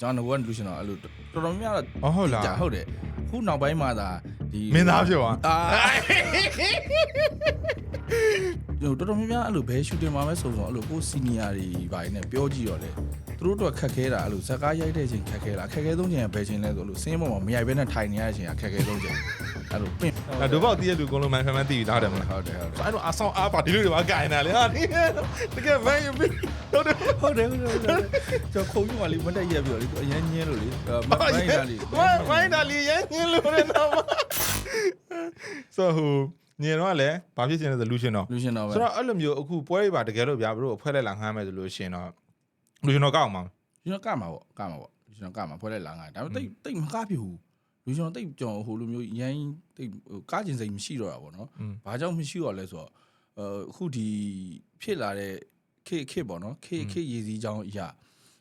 ကျွန်တော်ကလူရှင်တော့အဲ့လိုတော်တော်များများအော်ဟုတ်လားကြာဟုတ်တယ်ခုနောက်ပိုင်းမှာသာဒီမင်းသားဖြစ်သွားအာကျွန်တော်တော်တော်များများအဲ့လိုဘဲရှူတင်မှာပဲဆိုတော့အဲ့လိုကိုစီနီယာတွေဘာတွေနဲ့ပြောကြည့်တော့လေသူတို့တော့ခက်ခဲတာအဲ့လိုဇက်ကားရိုက်တဲ့ချိန်ခက်ခဲတာခက်ခဲဆုံးချိန်ကဘယ်ချိန်လဲဆိုအဲ့လိုစင်းပေါ်မှာမရိုက်ဘဲနဲ့ထိုင်နေရတဲ့ချိန်ကခက်ခဲဆုံးချိန်အဲ့လိုပင့်အဲ့ဒုဘောက်တည့်ရလူကုန်လုံးမှန်မှန်သိပြီသားတယ်မလားဟုတ်တယ်ဟုတ်တယ်အဲ့တော့အဆောင်အားပါဒီလိုတွေပါကြိုင်တာလေဟာဒီတကယ်မင်းယူပြီး ဟုတ်တယ်ဟုတ်တယ်ဟုတ်တယ်ဟုတ်တယ်ကျွန်တော်ခုံယူမှလေးမတက်ရက်ပြီးတော့လေအရင်ညင်းလို့လေမမိုင်းတာလေးဝိုင်းဝိုင်းတာလီရင်းညင်းလို့ရတော့ဆိုဟိုညင်တော့လည်းဘာဖြစ်ချင်လဲဆိုလူရှင်တော့လူရှင်တော့ပဲဆိုတော့အဲ့လိုမျိုးအခုပွဲတွေပါတကယ်လို့ဗျာဘတို့အဖွဲလိုက်လာငှမ်းမယ်ဆိုလို့ရှင်တော့လူရှင်တော့ကောက်အောင်ပါလူရှင်ကမှာပေါ့ကမှာပေါ့လူရှင်ကမှာဖွဲလိုက်လာငါဒါပေမဲ့တိတ်တိတ်မကားပြဘူးလူရှင်တိတ်ကြောင်ဟိုလိုမျိုးရမ်းတိတ်ကားကျင်စိမ်မရှိတော့တာပေါ့နော်ဘာကြောင့်မရှိတော့လဲဆိုတော့အခုဒီဖြစ်လာတဲ့ ခေခေပေါ့နော်ခေခေရည်စည်းကြောင်းအရာ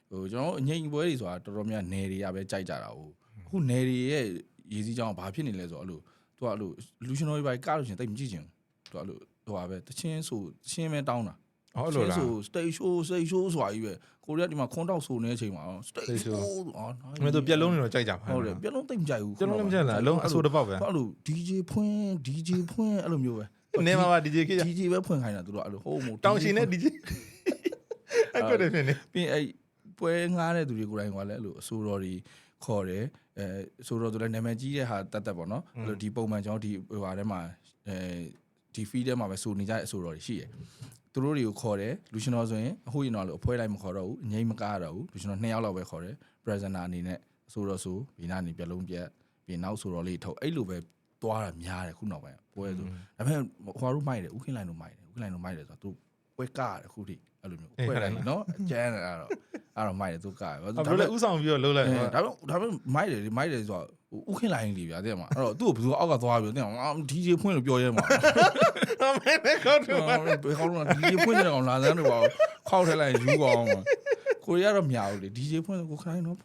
ဟိုကျွန်တော်အငိမ့်ပွဲတွေဆိုတာတော်တော်များနယ်တွေကပဲကြိုက်ကြတာဟုတ်အခုနယ်တွေရဲ့ရည်စည်းကြောင်းဘာဖြစ်နေလဲဆိုတော့အဲ့လိုသူကအဲ့လိုလူရှင်တော်တွေပဲကားလို့ရှင်တိတ်မကြည့်ချင်ဘူးသူကအဲ့လိုဟိုပါပဲတချင်းဆိုတချင်းပဲတောင်းတာဟုတ်လို့လားဆို stage show stage show ဆိုတာကြီးပဲကိုရီးယားဒီမှာခွန်းတောက်ဆိုနေတဲ့အချိန်မှာ stage Stage show show အော်အမေတို့ပြက်လုံးတွေတော့ကြိုက်ကြပါဟုတ်တယ်ပြက်လုံးတိတ်မကြိုက်ဘူးပြက်လုံးလည်းမကြိုက်လားအလုံးအဆိုးတစ်ပေါက်ပဲအဲ့လို DJ ဖွင့် DJ ဖွင့်အဲ့လိုမျိုးပဲနေမှာပါ DJ ခေတ် DJ ပဲဖွင့်ခိုင်းတာသူတို့အဲ့လိုဟိုးမို့တောင်ရှင်နဲ့ DJ အဲ့ကွက်တယ်ဖြစ်နေပြီးရင်အဲ့ပွဲငားတဲ့သူတွေကိုယ်တိုင်ကလည်းအဲ့လိုအဆိုတော်တွေခေါ်တယ်အဲအဆိုတော်ဆိုလည်းနာမည်ကြီးတဲ့ဟာတတ်တတ်ပေါ့နော်အဲ့လိုဒီပုံမှန်ကျွန်တော်ဒီဟိုဟာထဲမှာအဲဒီ feed ထဲမှာပဲဆိုနေကြတဲ့အဆိုတော်တွေရှိတယ်သူတို့တွေကိုခေါ်တယ်လူရှင်တော်ဆိုရင်အခုရင်တော့လို့အဖွဲလိုက်မခေါ်တော့ဘူးအငိမ့်မကားတော့ဘူးလူရှင်တော်နှစ်ယောက်လောက်ပဲခေါ်တယ် presenter အနေနဲ့အဆိုတော်ဆိုဘီနာနေပြလုံးပြက်ပြီးနောက်ဆိုတော်လေးထုတ်အဲ့လိုပဲသွားတာများတယ်ခုနောက်ပိုင်းပွဲဆိုဒါပေမဲ့ဟိုတို့မိုက်တယ်ဥခင်းလိုင်းတို့မိုက်တယ်ဥခင်းလိုင်းတို့မိုက်တယ်ဆိုတော့သူ ပွဲကားတယ်ခုထိအဲ့လိုမျိုးပွဲလိုက်နော်ကျန်းတယ်အဲ့တော့အဲ့တော့မိုက်တယ်သူကားတယ်အဲ့လိုလည်းဥဆောင်ပြီးတော့လှုပ်လိုက်အဲဒါပေမဲ့ဒါပေမဲ့မိုက်တယ်လေမိုက်တယ်ဆိုတော့ဥခင်းလိုင်းလေးဗျာတဲ့မှာအဲ့တော့သူ့ကိုဘယ်သူအောက်ကသွားပြီးတဲ့မှာ DJ ဖွင့်လို့ပြောရဲမှာအမေနဲ့ကောက်တယ်ဘယ်ကောင်းလို့ DJ ဖွင့်တဲ့ကောင်လာစမ်းတော့ပါခောက်ထဲလိုက်ယူကောင်းမှာကိုရီးယားတော့မြောက်လေ DJ ဖွင့်လို့ကိုခိုင်းတော့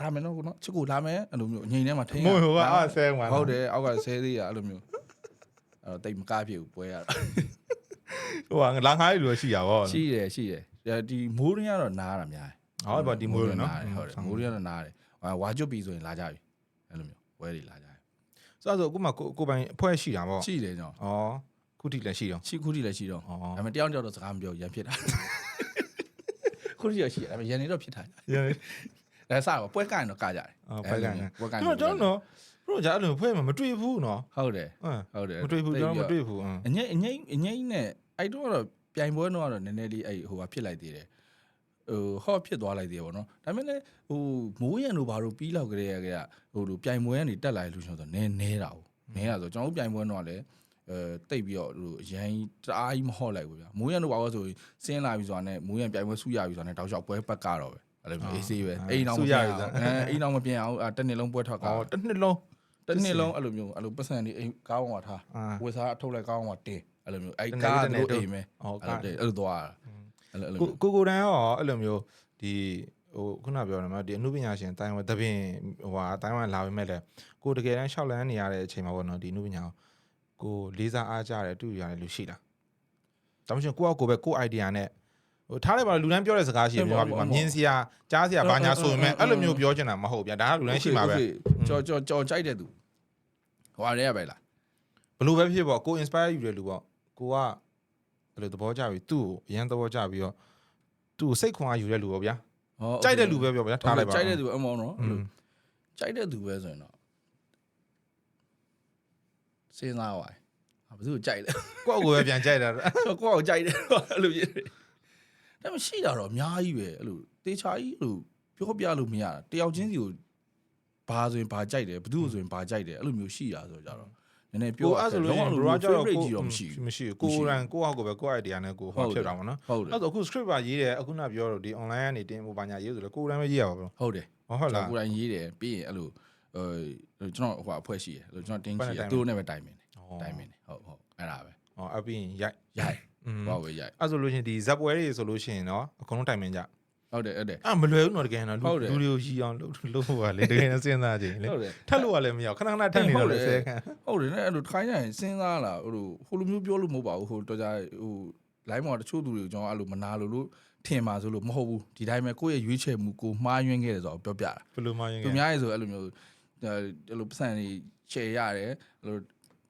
လာမယ်နော်ကိုနော်ချစ်ကိုလာမယ်အဲ့လိုမျိုးငိန်ထဲမှာထိန်းမွေဟိုကအားဆဲမှာဟုတ်တယ်အောက်ကဆဲသေးရအဲ့လိုမျိုးအဲ့တော့တိတ်မကားဖြစ်ဘူးပွဲရတာ ဟိုကလာငါးရီလိုရှိရပါဘောရှိတယ်ရှိတယ်ဒီမိုးရင်းကတော့နားတာများတယ်ဟုတ်ပါဒီမိုးလို့နော်ဟုတ်တယ်မိုးရင်းကတော့နားတယ်ဝါကျွတ်ပြီဆိုရင်လာကြပြီအဲ့လိုမျိုးပွဲတွေလာကြတယ်ဆိုတော့အခုမှကိုကိုပိုင်အဖွဲ့ရှိတာပေါ့ရှိတယ်ကျွန်တော်ဩခုထိလည်းရှိတော့ရှိခုထိလည်းရှိတော့ဩဒါပေမဲ့တယောက်တယောက်တော့စကားမပြောရန်ဖြစ်တာခုထိရရှိတယ်ဒါပေမဲ့ရန်နေတော့ဖြစ်တာရန်ဒါစတော့ပွဲကရင်တော့ကကြတယ်အော်ဖိုက်ကန်နော်ပွဲကရင်ကျွန်တော်တော့ဘရိုဂျာအဲ့လိုဖွဲ့မှာမတွေ့ဘူးနော်ဟုတ်တယ်ဟမ်ဟုတ်တယ်မတွေ့ဘူးကျွန်တော်မတွေ့ဘူးဟမ်အငိမ့်အငိမ့်အငိမ့်နဲ့ အဲ့တော့တော့ပြိုင်ပွဲတော့တော့နည်းနည်းလေးအဲ့ဟိုဟာဖြစ်လိုက်သေးတယ်ဟိုဟော့ဖြစ်သွားလိုက်သေးတယ်ဗောနော်ဒါပေမဲ့လည်းဟိုမိုးရံတို့ဘာလို့ပြီးလောက်ကလေးရကဟိုလိုပြိုင်ပွဲကနေတက်လာတဲ့လူရှင်ဆိုတော့နည်းနည်းတာဟုတ်နည်းတာဆိုကျွန်တော်တို့ပြိုင်ပွဲတော့လည်းအဲတိတ်ပြီးတော့ဟိုအရန်တအားကြီးမဟော့လိုက်ဘူးဗျာမိုးရံတို့ဘာလို့ဆိုရင်စင်းလာပြီဆိုတာနဲ့မိုးရံပြိုင်ပွဲဆူရပြီဆိုတာနဲ့တောက်လျှောက်ပွဲပတ်ကတော့ပဲအဲ့လိုမျိုးအေးဆေးပဲအိမ်အောင်မပြန်အောင်အဲအိမ်အောင်မပြန်အောင်အဲတစ်နှစ်လုံးပွဲထွက်ကောဩတစ်နှစ်လုံးတစ်နှစ်လုံးအဲ့လိုမျိုးအဲ့လိုပတ်စံဒီအိမ်ကားပေါ်မှာထားအာဝေစားအထုတ်လိုက်ကောင်းအောင်တင် အဲ့လိုမျိုးအဲ့တနေ့ကားတနေ့တို့တို့အိမ်မဲဩအဲ့ကာလိုတင်အဲ့လိုသွားတာအဲ့လိုအဲ့လိုကိုကိုကိုတန်ရောအဲ့လိုမျိုးဒီဟိုခုနပြောတယ်နော်ဒီအမှုပညာရှင်တိုင်းဝမ်တပင်ဟိုဟာတိုင်းဝမ်လာပေမဲ့လည်းကိုတကယ်တမ်းရှောက်လန်းနေရတဲ့အချိန်မှာပေါ့နော်ဒီအမှုပညာကိုလေးစားအားကြတယ်တူရတယ်လို့ရှိလားဒါမှမဟုတ်ကိုယ့်အကိုပဲကိုယ့် idea နဲ့ဟိုထားလိုက်ပါလူတန်းပြောတဲ့စကားရှိတယ်ပြောပါပြီမြင်စရာကြားစရာဘာညာဆိုရင်အဲ့လိုမျိုးပြောချင်တာမဟုတ်ဗျာဒါကလူတန်းရှိမှာပဲကြော်ကြော်ကြော်ကြိုက်တဲ့သူဟွာရဲရပဲလားဘလို့ပဲဖြစ်ပေါ့ကို inspire ယူတဲ့လူပေါ့ ကိုကဘယ်လိုသဘောကျပြီသူ့ကိုအရင်သဘောကျပြီးတော့သူ့ကိုစိတ်ခွန်အားယူတဲ့လူပေါ့ဗျာဟောကြိုက်တဲ့လူပဲပြောဗျာထားလိုက်ပါကြိုက်တဲ့သူအမောင်းနော်อืအဲ့လိုมကြိုက်တဲ့သူပဲဆိုရင်တော့စဉ်းစားပါဘယ်သူကြိုက်လဲကိုယ့်ကိုယ်ပဲပြန်ကြိုက်တာဆိုကိုယ့်ကိုကြိုက်တယ်အဲ့လိုဖြစ်တယ်ဒါပေမဲ့ရှိတာတော့အများကြီးပဲအဲ့လိုတေချာကြီးအဲ့လိုပြောပြလို့မရတာတယောက်ချင်းစီကိုဘာဆိုရင်ဘာကြိုက်တယ်ဘယ်သူဆိုရင်ဘာကြိုက်တယ်အဲ့လိုမျိုးရှိတာဆိုကြတော့ နည်းနည်းပြောကိုအဲ့ဆိုလို့ရှိရင်ဘ bro ကြောင့် favorite ကိုကြီးတော့မရှိဘူးမရှိဘူးကိုယ်ရန်ကိုယ့်ဟာကိုယ်ပဲကိုယ့် idea နဲ့ကိုယ်ဟောဖြစ်တာပေါ့နော်ဟုတ်တယ်အဲ့တော့အခု script ပါရေးတယ်အခုနပြောတော့ဒီ online ကနေတင်ဖို့ဘာညာရေးဆိုလဲကိုယ်ရန်ပဲရေးရပါဘူးဟုတ်တယ်ဟောဟုတ်လားကိုယ်တိုင်ရေးတယ်ပြီးရင်အဲ့လိုအဲကျွန်တော်ဟိုအဖွဲ့ရှိတယ်အဲ့လိုကျွန်တော်တင်းဘယ်ရှိနဲ့တယ်တိုင်မလဲသူတို့နဲ့ပဲတိုင်ပင်တယ်တိုင်ပင်တယ်ဟုတ်ဟုတ်အဲ့ဒါပဲဟောအပြင်ရိုက်ရိုက်อืมဘာပဲရိုက်အဲ့ဆိုလို့ရှိရင်ဒီဇက်ပွဲတွေဆိုလို့ရှိရင်တော့အကုန်လုံးတိုင်ပင်ကြ ဟုတ်တယ်ဟုတ်တယ် အဲ့မလွယ်ဘူးနော်တကယ်နော်လူဟုတ်တယ်လူတွေကိုရီအောင်လုပ်လုပ်ဖို့ကလေတကယ်နဲ့စဉ်းစားကြည့်လေဟုတ်တယ်ထက်လို့ကလည်းမရအောင်ခဏခဏထက်နေတော့လေဆဲခံဟုတ်တယ်နဲ့အဲ့လိုထိုင်းတိုင်းစဉ်းစားလာဟိုလိုဟိုလိုမျိုးပြောလို့မဟုတ်ပါဘူးဟိုတော်ကြဟို line မှာတချို့သူတွေကိုကျွန်တော်အဲ့လိုမနာလို့လို့ထင်ပါဆိုလို့မဟုတ်ဘူးဒီတိုင်းပဲကိုယ့်ရဲ့ရွေးချယ်မှုကိုမှားယွင်းခဲ့တယ်ဆိုတော့ပြောပြတာဘယ်လိုမှရင်သူများရေဆိုအဲ့လိုမျိုးအဲ့လိုပတ်စံတွေ share ရတယ်အဲ့လို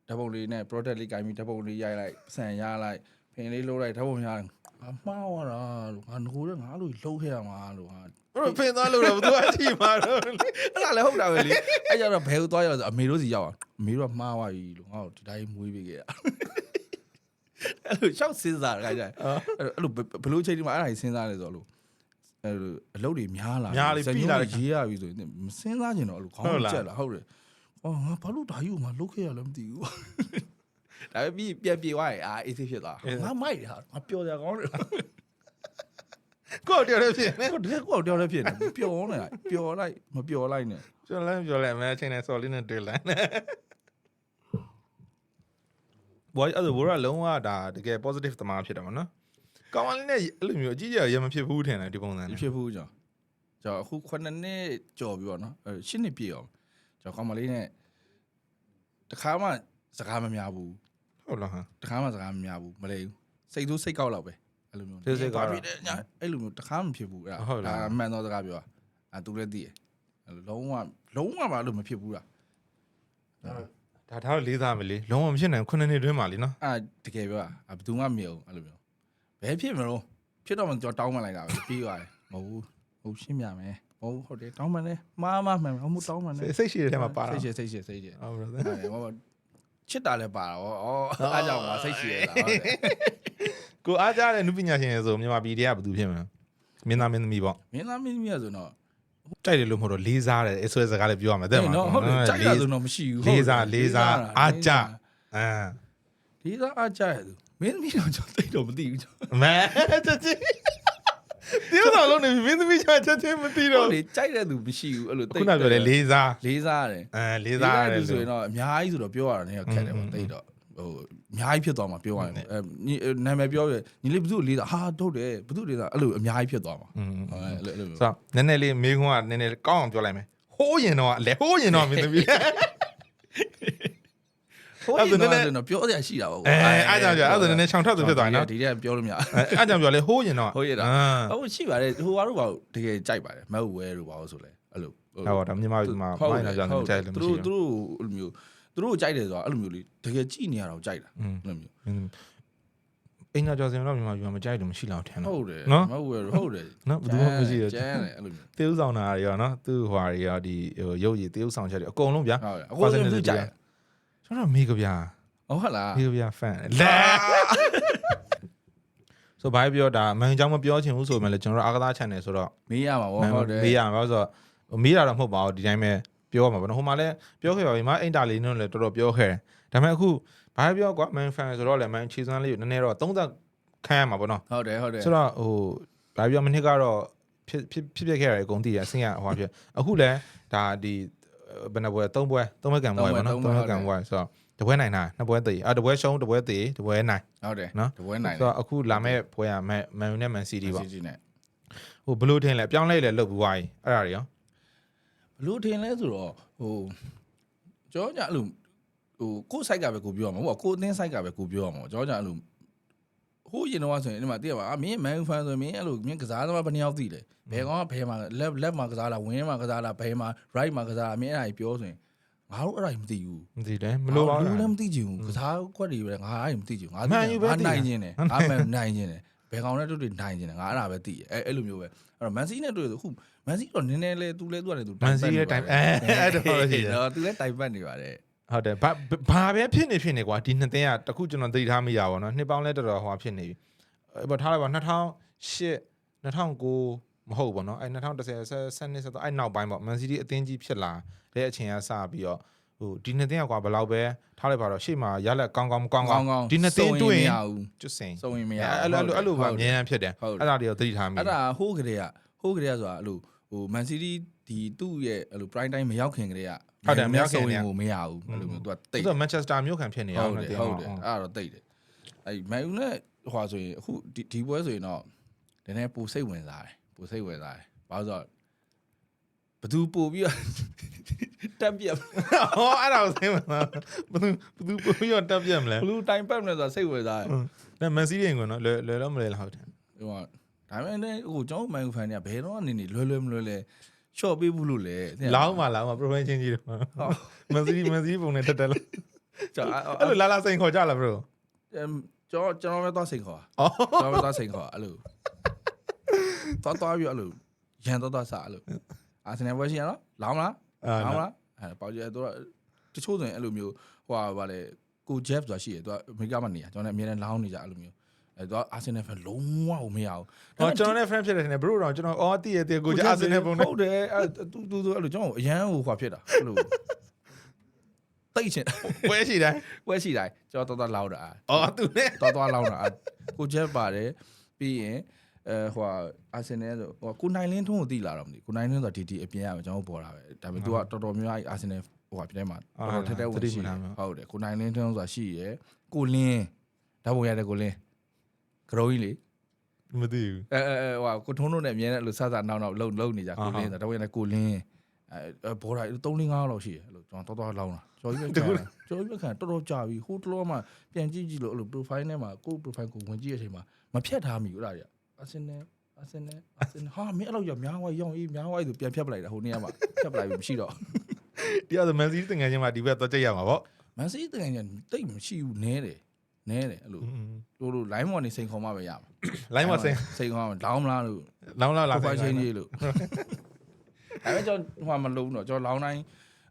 ဓာတ်ပုံလေးနဲ့ product လေးကိုင်ပြီးဓာတ်ပုံလေးရိုက်လိုက်ပတ်စံရလိုက်ဖင်လေးလှုပ်လိုက်ဓာတ်ပုံရတယ် အမှားသွားတာလို့ငါငိုတဲ့ငါလိုလှုပ်ခဲ့ရမှာလို့ဟာအဲ့တော့ဖင်သွားလို့တော့ဘယ်သူအကြည့်မှာတော့အဲ့ဒါလည်းဟုတ်တာပဲလေအဲ့ကြတော့ဘယ်ကိုသွားရလဲဆိုအမေတို့စီရောက်အောင်အမေတို့ကမှားသွားပြီလို့ငါ့ကိုဒီတိုင်းမွေးပေးခဲ့တာအဲ့လိုရှောက်စဉ်းစားတာကြိုက်အဲ့လိုဘလို့ချိန်ဒီမှာအဲ့ဒါကြီးစဉ်းစားလဲဆိုတော့လို့အဲ့လိုအလုပ်တွေများလာရေးရပြီဆိုရင်မစဉ်းစားကျင်တော့အဲ့လိုခေါင်းကြက်လာဟုတ်တယ်အော်ငါဘာလို့ဒါယူငါလုတ်ခဲ့ရလဲမသိဘူး ဒါပေမဲ့ပြက်ပြေသွားရင်အာအေးစိဖြစ်သွားငါမိုက်တယ်ဟာငါပျော်ကြကောင်းတယ်ကိုယ်တယောက်တည်းဖြစ်နေကိုတကယ်ကိုတယောက်တည်းဖြစ်နေပျော်နေပျော်လိုက်မပျော်လိုက်နဲ့ကျွန်တော်လည်းပြောလိုက်မယ်အချိန်နဲ့စော်လေးနဲ့တွေ့လိုက်ဘောအဲ့ဒါဘောရလုံးဝဒါတကယ် positive သမားဖြစ်တယ်မနော်ကောင်းမလေးနဲ့အဲ့လိုမျိုးအကြီးကြီးရမဖြစ်ဘူးထင်တယ်ဒီပုံစံဒီနဲ့ဖြစ်ဘူးကြောင့်ကျွန်တော်အခု9နှစ်ကြော်ပြီးတော့နော်အဲ10နှစ်ပြည့်အောင်ကျွန်တော်ကောင်မလေးနဲ့တခါမှစကားမများဘူး ဟုတ်လားဟာတခါမှစကားမများဘူးမလဲဘူးစိတ်ဆိုးစိတ်ကောက်လောက်ပဲအဲ့လိုမျိုးစိတ်စိတ်ကောက်ဘာဖြစ်လဲညာအဲ့လိုမျိုးတခါမှမဖြစ်ဘူးအဲ့ဟုတ်လားဒါမှန်တော့စကားပြောတာအဲသူလည်းသိတယ်အဲ့လိုလုံးဝလုံးဝမအဲ့လိုမဖြစ်ဘူးလားဒါထားတော့လေးစားမယ်လေလုံးဝမဖြစ်နိုင်ခုနှစ်နှစ်တွင်းမှာလीနော်အဲတကယ်ပြောတာဘယ်သူမှမမြင်ဘူးအဲ့လိုမျိုးဘယ်ဖြစ်မလို့ဖြစ်တော့မှကျွန်တော်တောင်းမှလိုက်တာပဲပြီးသွားတယ်မဟုတ်ဘူးဟုတ်ရှင်းပြမယ်ဟုတ်ဟုတ်တယ်တောင်းမှလည်းမားမားမှန်မှန်ဟုတ်မှုတောင်းမှလည်းစိတ်ရှိတဲ့ထဲမှာပါတာစိတ်ရှည်စိတ်ရှည်စိတ်ရှည်ဟုတ်ပါဟုဘူးတ်တယ်ဟော ချစ်တာလည်းပါတာဟောဩအားကြောင့်ပါစိတ်ရှည်ရတာဟုတ်တယ်ကိုအားကြတဲ့နုပညာရှင်ဆိုမြန်မာပြည်တည်းကဘယ်သူဖြစ်မလဲမင်းသားမင်းသမီးပေါ့မင်းသားမင်းသမီးရဆိုတော့ကြိုက်တယ်လို့မဟုတ်တော့လေးစားတယ်အဆွဲစကားလည်းပြောရမှာတဲ့မှာနော်ဟုတ်တယ်ကြိုက်ရဆိုတော့မရှိဘူးလေးစားလေးစားအားကြအမ်လေးစားအားကြရသူမင်းသမီးတော့ကျွန်တော်တိတ်တော့မသိဘူးကျွန်မဲချက် ချင်းဒီတော့လုံးနေပြီမင်းသမီးချက်ချင်းမသိ တော် တော့ လေကြိုက်တဲ့သူမရှိဘူးအဲ့လိုတိ ခုနပြောတယ်လေးစား လေးစားတယ် အဲလေးစားရတယ် ဆို ဆို ရင်တော့အများကြီးဆိုတော့ပြောရတာねခက်တယ်ပေါ့တိတ်တော့ဟိုအများကြီးဖြစ်သွားမှာပြောရရင်အဲညီနာမည်ပြောရညီလေးဘသူ့လေးစားဟာထုတ်တယ်ဘသူ့လေးစားအဲ့လိုအများကြီးဖြစ်သွားမှာ อืม ဟုတ်အဲ့လိုအဲ့လို ဆိုတော့နည်းနည်းလေးမေးခွန်းကနည်းနည်းကောင်းအောင်ပြောလိုက်မယ်ဟိုးရင်တော့လေဟိုးရင်တော့မင်းသမီး ဟိုရင်တော့တော့ပြောစရာရှိတာပေါ့အဲအားကြောင့်ကြာအဲ့ဒါနည်းနည်းခြောင်ထွက်သူဖြစ်သွားနော်ဒီတည်းပြောလို့မရအဲအားကြောင့်ပြောလေဟိုးရင်တော့ဟုတ်ရတာအာဟုတ်ရှိပါတယ်ဟိုကတော့ဘာတကယ်ကြိုက်ပါတယ်မဟုတ်ဝဲလို့ဘာလို့ဆိုလဲအဲ့လိုဟုတ်ပါတော့မြန်မာပြည်မှာမိုင်းလာကြောင်ကြိုက်လို့မရှိသူဘူးတို့အဲ့လိုမျိုးသူတို့ကြိုက်တယ်ဆိုတာအဲ့လိုမျိုးလေးတကယ်ကြည့်နေရတော့ကြိုက်တာอืมအဲ့လိုမျိုးအင်္ဂါကျော်စင်တော့မြန်မာပြည်မှာမကြိုက်လို့မရှိလောက်ထင်တော့ဟုတ်တယ်နော်မဟုတ်ဝဲဟုတ်တယ်နော်ဘယ်သူမှမရှိရကျန်းတယ်အဲ့လိုမျိုးတေးဥဆောင်တာတွေရောနော်သူ့ဟွာတွေရောဒီဟိုရုပ်ရည်တေးဥဆောင်ချက်တွေအကုန်လုံးဗျာဟုတ်တယ်အခုလည်းသူကြိုက်တယ် ကျွန်တော်မေးကြဗျာဟုတ်ဟလားမေးကြဗျာ fan လဲဆိုဘာပြောတာမန်ကြောင်မပြောချင်ဘူးဆိုမှလည်းကျွန်တော်အားကစား channel ဆိုတော့မေးရမှာဗောဟုတ်တယ်မေးရမှာဆိုတော့မေးတာတော့မဟုတ်ပါဘူးဒီတိုင်းပဲပြောမှာပေါ့နော်ဟိုမှာလည်းပြောခဲ့ပါပြီမအင်တာလေးနဲ့လည်းတော်တော်ပြောခဲ့တယ်ဒါပေမဲ့အခုဘာပြောကွာမန် fan ဆိုတော့လည်းမန်ချီစွမ်းလေးကိုနည်းနည်းတော့သုံးသက်ခံရမှာပေါ့နော်ဟုတ်တယ်ဟုတ်တယ်ဆိုတော့ဟိုဘာပြောမနစ်ကတော့ဖြစ်ဖြစ်ဖြစ်ဖြစ်ခဲ့ရတယ်အကုန်တည်ရအဆင်ရဟိုဖြစ်အခုလည်းဒါဒီ ဘယ်နှပွဲသုံးပွဲသုံးပွဲကံပွဲပေါ့နော်သုံးပွဲကံပွဲဆိုတော့တပွဲနိုင်တာနှစ်ပွဲတည်အာတပွဲရှုံးတပွဲတည်တပွဲနိုင်ဟုတ်တယ်နော်တပွဲနိုင်ဆိုတော့အခုလာမဲ့ပွဲကမန်မန်ယူနဲ့မန်စီးတီးပေါ့စီစီနဲ့ဟိုဘလို့ထင်လဲပြောင်းလဲလဲလုတ်ပြီးွားကြီးအဲ့ဒါတွေရောဘလို့ထင်လဲဆိုတော့ဟိုကျောင်းကြအဲ့လိုဟိုကိုယ် site ကပဲကိုပြောရမှာဟုတ်ပါကိုယ်အသင်း site ကပဲကိုပြောရမှာကျောင်းကြအဲ့လို ဟိုးရင်တော့ဆိုရင်ဒီမှာသိရပါအမင်း man fan ဆိုရင်မင်းအဲ့လိုမင်းကစားသမားဘယ်နှယောက်သိလဲဘယ်ကောင်ကဘယ်မှာ left left မှာကစားလား wing မှာကစားလားဘယ်မှာ right မှာကစားလားမင်းအဲ့ဒါကြီးပြောဆိုရင်ငါတို့အဲ့ဒါကြီးမသိဘူးမသိတယ်မလို့ပါဘူးဘူးလည်းမသိချင်ဘူးကစားခွက်တွေပဲငါအဲ့ဒါမသိချင်ဘူးငါမှန်ယူပဲငါသိတာနိုင်ခြင်းတယ်ငါမှန်နိုင်ခြင်းတယ်ဘယ်ကောင်နဲ့တို့တွေနိုင်ခြင်းတယ်ငါအဲ့ဒါပဲသိတယ်အဲ့အဲ့လိုမျိုးပဲအဲ့တော့ Man City နဲ့တွေ့ဆိုခု Man City တော့နည်းနည်းလေးသူလဲသူကလည်းသူမန်စီးရဲ့တိုင်အဲအဲ့ဒါတော့ရှိတယ်တော့သူလည်းတိုင်ပတ်နေပါတယ် ဟုတ်တယ်ဘာဘာပဲဖြစ်နေဖြစ်နေကွာဒီနှစ်သိန်းကတခုကျွန်တော်သိထားမိရပါတော့နှစ်ပေါင်းလဲတော်တော်ဟိုဖြစ်နေပြီအဲ့ပေါ်ထားလိုက်ပါ2008 2009မဟုတ်ဘူးနော်အဲ့2010 12 13အဲ့နောက်ပိုင်းပေါ့မန်စီးတီးအသင်းကြီးဖြစ်လာတဲ့အချိန်ကစပြီးတော့ဟိုဒီနှစ်သိန်းကကွာဘယ်လောက်ပဲထားလိုက်ပါတော့ရှေ့မှာရလက်ကောင်းကောင်းကောင်းကောင်းဒီနှစ်သိန်းတွေ့ရင်မရဘူးကျွတ်စိန်စုံရင်မရအဲ့လိုအဲ့လိုအဲ့လိုပါအများအားဖြစ်တယ်ဟုတ်တယ်အဲ့ဒါတွေကိုသတိထားမိအဲ့ဒါဟိုးကလေးကဟိုးကလေးကဆိုတာအဲ့လိုဟို Man City ဒီသူ့ရဲ့အဲ့လို prime time မရောက်ခင်ကလေးက ဟုတ်တယ်မရောက်ခင်ကစုံရင်ကိုမရဘူးအဲ့လိုမျိုးသူကတိတ်ဆိုတော့မန်ချက်စတာမြို့ခံဖြစ်နေအောင်ဟုတ်တယ်ဟုတ်တယ်အဲ့ဒါတော့တိတ်တယ်အဲ့မန်ယူနဲ့ဟွာဆိုရင်အခုဒီဒီပွဲဆိုရင်တော့နည်းနည်းပိုစိတ်ဝင်စားတယ်ပိုစိတ်ဝင်စားတယ်ဘာလို့ဆိုတော့ဘသူပို့ပြီးတော့တက်ပြက်ဟောအဲ့ဒါကိုသိမှာဘယ်သူဘယ်သူပို့ရတက်ပြတ်မလဲဘလူးတိုင်ပတ်မလဲဆိုတာစိတ်ဝင်စားတယ်ဒါမန်စီးရင်ကွနော်လွယ်လွယ်တော့မလွယ်လားဟုတ်တယ်ဟိုကဒါပေမဲ့လည်းဟိုကျွန်တော်မိုင်ဖန်တွေကဘယ်တော့အနေနဲ့လွယ်လွယ်မလွယ်လဲ ရှော့ပေးဘူးလို့လေသိလားလောင်းပါလောင်းပါ profession ကြီးတော့မန်စီမန်စီပုံနဲ့တက်တက်လို့ကျွန်အဲ့လိုလာလာစိန်ခေါ်ကြလား bro တော်ကျွန်တော်ပဲသွားစိန်ခေါ်အော်ကျွန်တော်ပဲသွားစိန်ခေါ်အဲ့လိုသွားသွားပြီးအဲ့လိုရန်သွားသွားစားအဲ့လိုအာဆင်နယ်ပွဲရှိရနော်လောင်းလားအာလောင်းလားအဲပေါကြည့်တော့တချို့ဆိုရင်အဲ့လိုမျိုးဟိုဟာဗာလေကိုဂျက်ဆိုတာရှိတယ်သူကအမေရိကမှာနေရကျွန်တော်လည်းအမြဲတမ်းလောင်းနေကြအဲ့လိုမျိုး အဲသူကအာဆင်နယ်ဖန်လုံးဝမရဘူးဟောကျွန်တော်နဲ့ friend ဖြစ်တယ်ထင်တယ် bro တော့ကျွန်တော်အော်တည့်ရတည့်ကိုကြအာဆင်နယ်ပုံနဲ့ဟုတ်တယ်အဲတူတူတူအဲ့လိုကျွန်တော်အရန်ဟိုခွာဖြစ်တာအဲ့လိုတိတ်ချင်ပွဲရှိတိုင်းပွဲရှိတိုင်းကျွန်တော်တော်တော်လောင်းတာအော်သူနဲ့တော်တော်လောင်းတာကိုဂျက်ပါတယ်ပြီးရင်အဲဟိုအာဆင်နယ်ဆိုဟိုကိုနိုင်လင်းထုံးကိုတိလာတော့မသိကိုနိုင်လင်းဆိုတာဒီဒီအပြင်ရကျွန်တော်ပေါ်တာပဲဒါပေမဲ့ तू ကတော်တော်များများအာဆင်နယ်ဟိုဟာပြထဲမှာတော်တော်ထက်တဲ့ဝင်ရှိတယ်ဟုတ်တယ်ကိုနိုင်လင်းထုံးဆိုတာရှိရယ်ကိုလင်းဓာတ်ပုံရတယ်ကိုလင်း ကရောကြီးလေမသိဘူးအဲအဲဟိုကိုထုံးတို့နဲ့အမြဲတမ်းအဲ့လိုစစနောက်နောက်လှုပ်လှုပ်နေကြကိုလင်းဆိုတာဓာတ်ပုံရတယ်ကိုလင်းအဲဘော်ဒါ3 4 5လောက်ရှိရအဲ့လိုကျွန်တော်တော်တော်လောင်းတာကျော်ကြီးပဲခံကျော်ကြီးပဲခံတော်တော်ကြာပြီဟိုတလောမှပြန်ကြည့်ကြည့်လို့အဲ့လို profile ထဲမှာကို profile ကိုဝင်ကြည့်ရချိန်မှာမဖြတ်ထားမိဘူးအဲ့ဒါကြီးအစင်နဲ့အစင်နဲ့အစင်ဟာမင်းအဲ့လိုရများဝိုင်းရောင်းအေးများဝိုင်းဆိုပြန်ဖြတ်ပလိုက်တာဟိုနေ့ကမှဖြတ်ပလိုက်ပြီမရှိတော့ဒီကတော့မန်စီတင်ငယ်ချင်းမှာဒီဘက်တော့ကြိတ်ရမှာပေါ့မန်စီးတကယ်ကြီးတိတ်မရှိဘူးနဲတယ် နဲတယ်အဲ့လိုတို့တို့ line မော်နေစိန်ခေါ်မှပဲရမှာလိုင်းမဆင်စိန်ခေါ်မှလောင်းမလားလို့လောင်းလာလာ profile change ကြီးလို့ဒါပေမဲ့ကျွန်တော်ဟိုမလုံးတော့ကျွန်တော်လောင်းတိုင်း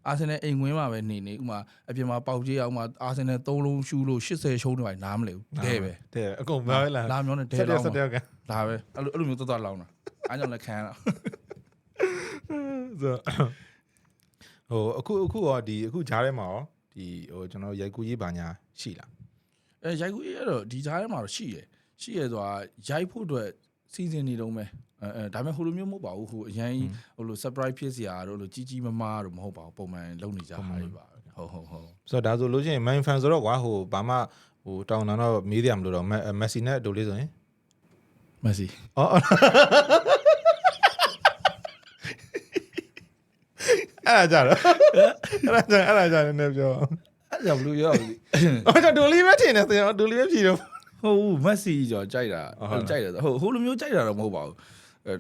အာဆင်နယ်အိမ်ဝင်းမှာပဲနေနေဥမာအပြင်မှာပေါက်ကြီးအောင်မှာအာဆင်နယ်၃လုံးရှူလို့80ရှုံးနေပါနားမလဲဘူးတဲ့ပဲတဲ့အခုဘာပဲလာလာမျိုးနဲ့ဒဲဆက်တလောယ်င်းဆက်တယ်မှာကဒါပဲအဲ့လိုအဲ့လိုမျိုးတော်တော်လောင်းတာအားကြောင့်လည်းခံရတာဆိုဟိုအခုအခုရောဒီအခုဂျားထဲမှာရောဒီဟိုကျွန်တော်ရိုက်ကူးရေးပါညာရှိလား အဲရိုက်ကူအဲ့တော့ဒီကြားထဲမှာတော့ရှိရယ်ရှိရယ်ဆိုတာရိုက်ဖို့အတွက်စီစဉ်နေတော့မယ်အဲအဲဒါပေမဲ့ဟိုလိုမျိုးမဟုတ်ပါဘူးဟိုအရင်ဟိုလို surprise ဖြစ်စရာတို့လိုကြီးကြီးမားမားတို့မဟုတ်ပါဘူးပုံမှန်လုပ်နေကြတာတွေပါဟုတ်ဟုတ်ဟုတ်ဆိုတော့ဒါဆိုလို့ရှိရင် main fan ဆိုတော့ကွာဟိုဘာမှဟိုတောင်းတတော့မေးတယ်မလို့တော့မက်ဆီနဲ့အတူလေးဆိုရင်မက်ဆီအော်အဲ့ဒါကြတော့အဲ့ဒါကြအဲ့ဒါကြနည်းနည်းပြော အဲ့ဒါဘလူးရောအော်ကျွန်တော်ဒူလီပဲထင်တယ်ဆိုရင်ဒူလီပဲဖြည်တော့ဟုတ်မက်ဆီကြောကြိုက်တာဟုတ်လားကြိုက်တယ်ဟုတ်ဟိုလိုမျိုးကြိုက်တာတော့မဟုတ်ပါဘူးအဲအဲ့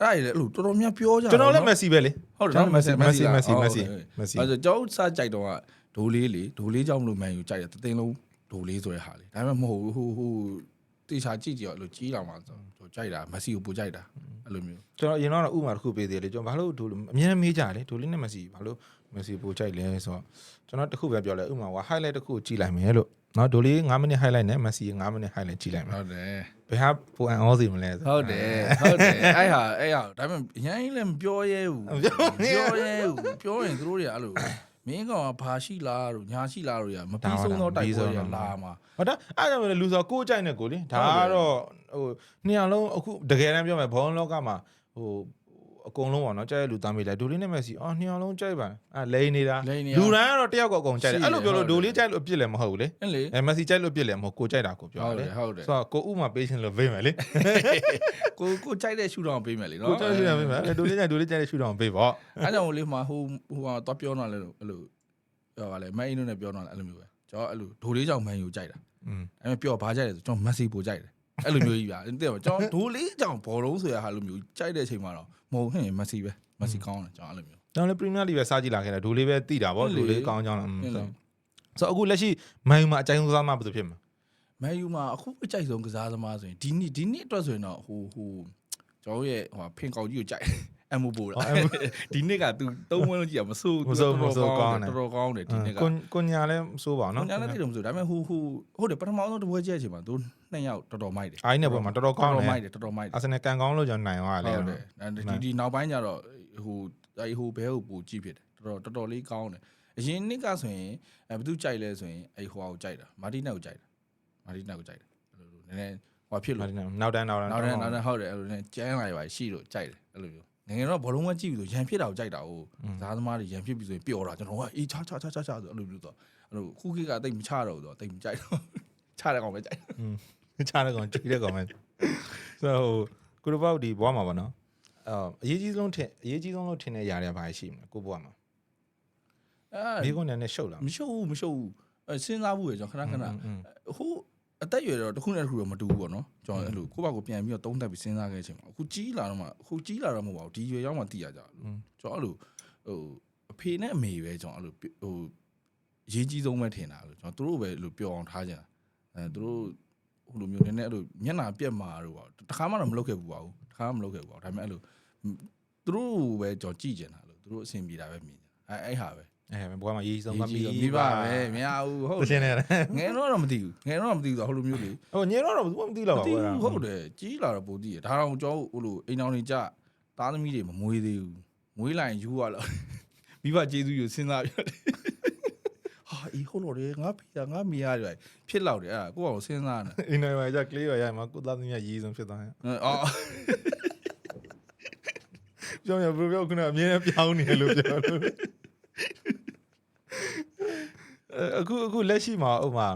ဒါလေအဲ့လိုတော်တော်များပြောကြကျွန်တော်လည်းမက်ဆီပဲလေဟုတ်တယ်ကျွန်နော်တော်မက်ဆီမက်ဆီမက်ဆီမက်ဆီဟုတ်မက်ဆီအဲ့ဒါကြောက်စားကြိုက်တော့ကဒိုလေးလေဒိုလေးကြောင့်မလို့မန်ယူကြိုက်တယ်တသိန်းလုံးဒိုလေးဆိုတဲ့ဟာလေဒါပေမဲ့မဟုတ်ဘူးဟိုဟို တေချာကြည့်ကြည့်ရလို့ကြီးလာမှာဆိုတော့ကြိုက်တာမက်ဆီကိုပိုကြိုက်တာအဲ့လိုမျိုးကျွန်တော်အရင်တော့ဥမာတစ်ခုပေးသေးတယ်လေကျွန်တော်ဘာလို့ဒူလီအများကြီးမေးကြတယ်ဒူလီနဲ့မက်ဆီဘာလို့မက်ဆီပိုကြိုက်လဲဆိုတော့ကျွန်တော်တစ်ခုပဲပြောလဲဥမာဟို highlight တစ်ခုကြည့်လိုက်မယ်လို့နော်ဒူလီ9မိနစ် highlight နဲ့မက်ဆီ9မိနစ် highlight ကြည့်လိုက်မယ်ဟုတ်တယ်ဘယ်ဟာပိုအန်အောစီမလဲဆိုဟုတ်တယ်ဟုတ်တယ်အဲ့ဟာအဲ့ဟာဒါပေမဲ့အရင်လည်းမပြောရဲဘူးပြောရဲဘူးပြောရင်သူတို့တွေကအဲ့လို မင်းကောင်ကဘာရှိလားတို့ညာရှိလားတို့ရမပြီးဆုံးတော့တိုက်ပွဲရလာမှာဟုတ်တယ်အဲ့ဒါမျိုးလေလူဆိုကိုယ်ကြိုက်နေကိုလေဒါကတော့ဟိုနှစ်ယောက်လုံးအခုတကယ်တမ်းပြောမယ်ဘောလုံးလောကမှာဟို အကုန်လုံးပေါ့နော်ကြိုက်တဲ့လူသားမေးလိုက်ဒိုလီနဲ့မက်ဆီအော်နှစ်ယောက်လုံးကြိုက်ပါအဲ့လိန်နေတာလိန်နေလူတိုင်းကတော့တယောက်ကောက်ကုန်ကြိုက်တယ်ရှိတယ်အဲ့လိုပြောလို့ဟုတ်တယ်ဒိုလီကြိုက်လို့အပြစ်လည်းမဟုတ်ဘူးလေအဲ့လေအဲမက်ဆီကြိုက်လို့အပြစ်လည်းမဟုတ်ကိုကြိုက်တာကိုပြောဟုတ်တလေယ်ဟုတ်တယ်ဆိုတော့ကိုဥမာပေးရှင်လို့ပေးမယ်လေကိုကိုကြိုက်တဲ့ရှူတောင်ပေးမယ်လေနော်ကိုကြိုက်ရှင်ပေးမယ်အဲဒိုလီကြိုက်ဒိုလီကြိုက်တဲ့ရှူတောင်ပေးပေါ့အဲ့ကြောင့်လေမှာဟိုဟိုကတော့ပြောတော့လဲလို့အဲ့လိုပြောပါလေမန်အင်းတို့နဲ့ပြောတော့အဲ့လိုမျိုးပဲကျွန်တော်အဲ့လိုဒိုလေးကြောင့်မန်ယူကြိုက်တာอืมအဲ့မဲ့ပြောဘာကြိုက်လဲဆိုကျွန်တော်မက်ဆီပိုကြိုက်တယ် အဲ့လိုမျိုးကြီးပါတဲ့ကျွန်တော်ဒိုလေးကြောင့်ဘောလုံးဆိုရဟာလိုမျိုးကြိုက်တဲ့အချိန်မှာတော့မဟုတ်ဟင်မက်ဆီပဲမက်ဆီကောင်းတယ်ကျွန်တော်အဲ့လိုမျိုးကျွန်တော်လည်းပရီးမီးယားလိပဲစားကြည့်လာခဲ့တာဒိုလီပဲတိတာပေါ့ဟုတ်လေဒိုလီကောင်းကြောင်းလားอืมဟုတ်လေဆိုတော့အခုလက်ရှိမန်ယူမှာအကြိုက်ဆုံးစားမှဘယ်လိုဖြစ်မလဲမန်ယူမှာအခုအကြိုက်ဆုံးကစားသမားဆိုရင်ဒီနေ့ဒီနေ့အတွက်ဆိုရင်တော့ဟိုဟိုကျွန်တော်ရဲ့ဟိုဖင်ကောင်ကြီးကိုကြိုက် အမဘူလားဒီနေ့ကသူသုံးဝန်းလုံးကြည့်ရမစိုးတော်တော်ကောင်းတယ်ဒီနေ့ကကွန်ကွန်ညာလည်းမစိုးပါဘူးနော်နော်ညာလည်းတိတယ်မဆိုဒါပေမဲ့ဟိုဟိုဟုတ်တယ်ပထမဆုံးတစ်ပွဲကြည့်အချိန်မှာသူနှစ်ယောက်တော်တော်မိုက်တယ်အိုင်းနဲ့ပွဲမှာတော်တော်ကောင်းတော်တမိုက်ယ်တယ်တော်တော်မိုက်တယ်အာဆင်နယ်ကန်ကောင်းလို့ကျွန်တော်နိုင်သွားတယ်ဟုတ်တယ်ဒီဒီနောက်ပိုင်းကျတော့ဟိုအဲဟိုဘဲကိုပူကြည့်ဖြစ်တယ်တော်တော်တော်တော်လေးကောင်းတယ်အရင်နှစ်ကဆိုရင်အဲဘသူကြိုက်လဲဆိုရင်အဲဟိုဟာကိုကြိုက်တာမာတီနက်ကိုကြိုက်တာမာတီနက်ကိုကြိုက်တယ်အဲ့လိုလိုနည်းနည်းဟိုဖြစ်လို့နောက်တန်းနောက်တန်းနောက်တဲ့နောက်တဲ့ဟုတ်တယ်အဲ့လိုနဲ့ကျန်းလာရပါရှိလို့ကြိုက်တယ်အဲ့လိုမျိုး ငယ်ငယ်တော့ဘောလုံးကကြည့်ပြီးဆိုရန်ဖြစ်တာကိုကြိုက်တာဟုတ်ဇာသမားတွေရန်ဖြစ်ပြီးဆိုရင်ပျော်တာကျွန်တော်ကအေးချာချာချာချာချာဆိုအဲ့လိုမျိုးတော့အဲ့လိုခုခေတ်ကတိတ်မချတော့ဘူးတော့တိတ်မကြိုက်တော့ချတဲ့ကောင်ပဲကြိုက်ချားတဲ့ကောင်ကြည့်တဲ့ကောင်ပဲဆိုတော့ကိုရဘောက်ဒီဘွားမှာပါနော်အော်အရေးကြီးဆုံးထင်အရေးကြီးဆုံးလို့ထင်တဲ့ຢာတွေကဘာရှိမလဲကိုဘွားမှာအဲမိကွန်းနဲ့နဲ့ရှုပ်လာမရှုပ်ဘူးမရှုပ်ဘူးအဲစဉ်းစားဘူးလေကျွန်တော်ခဏခဏဟို အအသက်အရွယ်တော့တစ်ခုနဲ့တစ်ခုတော့မတူဘူးပေါ့နော်ကျွန်တော်အဲ့လိုကိုယ့်ဘာကိုပြန်ပြီးတော့တုံးတက်ပြီးစဉ်းစားခဲ့တဲ့အချိန်မှာအခုကြီးလာတော့မှအခုကြီးလာတော့မဟုတ်ပါဘူးဒီရွယ်ရောက်မှသိရကြတယ်ကျွန်တော်အဲ့လိုဟိုအဖေနဲ့အမေပဲကျွန်တော်အဲ့လိုဟိုအရေးကြီးဆုံးပဲထင်တာလို့ကျွန်တော်တို့ပဲအဲ့လိုပျော်အောင်ထားကြတာအဲသူတို့ဟိုလိုမျိုးနည်းနည်းအဲ့လိုမျက်နှာပြက်မာတော့ပါတခါမှတော့မလုပ်ခဲ့ဘူးပါဘူးတခါမှမလုပ်ခဲ့ဘူးပါဒါပေမဲ့အဲ့လိုသူတို့ပဲကျွန်တော်ကြည့်ကျင်တာလို့သူတို့အဆင်ပြေတာပဲမြင်ကြအဲအဲ့ဟာပဲ အဲဘွားမှာရေးဆုံးမရေးမီကြည့်မိပါပဲမရဘူးဟုတ်တရှင်နေတယ်ငယ်တော့တော့မသိဘူးငယ်တော့တော့မသိဘူးဆိုတော့ဟိုလိုမျိုးလေဟိုညတော့တော့ဘူးမသိတော့မပါသိဘူးဘူးဟုတ်တယ်ကြီးလာတော့ပိုသိရဒါတော့ကျွန်တော်ဟိုလိုအိမ်အောင်နေကြသားသမီးတွေမမွေးသေးဘူးမွေးလိုက်ရင်ယူရတော့မိဘကျေးဇူးကိုစဉ်းစားပြတယ်ဟာအေးဟုတ်လို့လေငါဖေငါမိရတယ်ဖြစ်လောက်တယ်အဲ့ဒါကိုယ့်အောင်စဉ်းစားနေအင်းနေမှာကြကလေးရရမှာကိုသားသမီးရေးဆုံးဖြစ်သွားရင်အော်ပြောရဘယ်လိုပြောခုနအမြဲတမ်းပြောင်းနေတယ်လို့ပြောလို့ အခုအခုလက်ရှိမှာဥမာ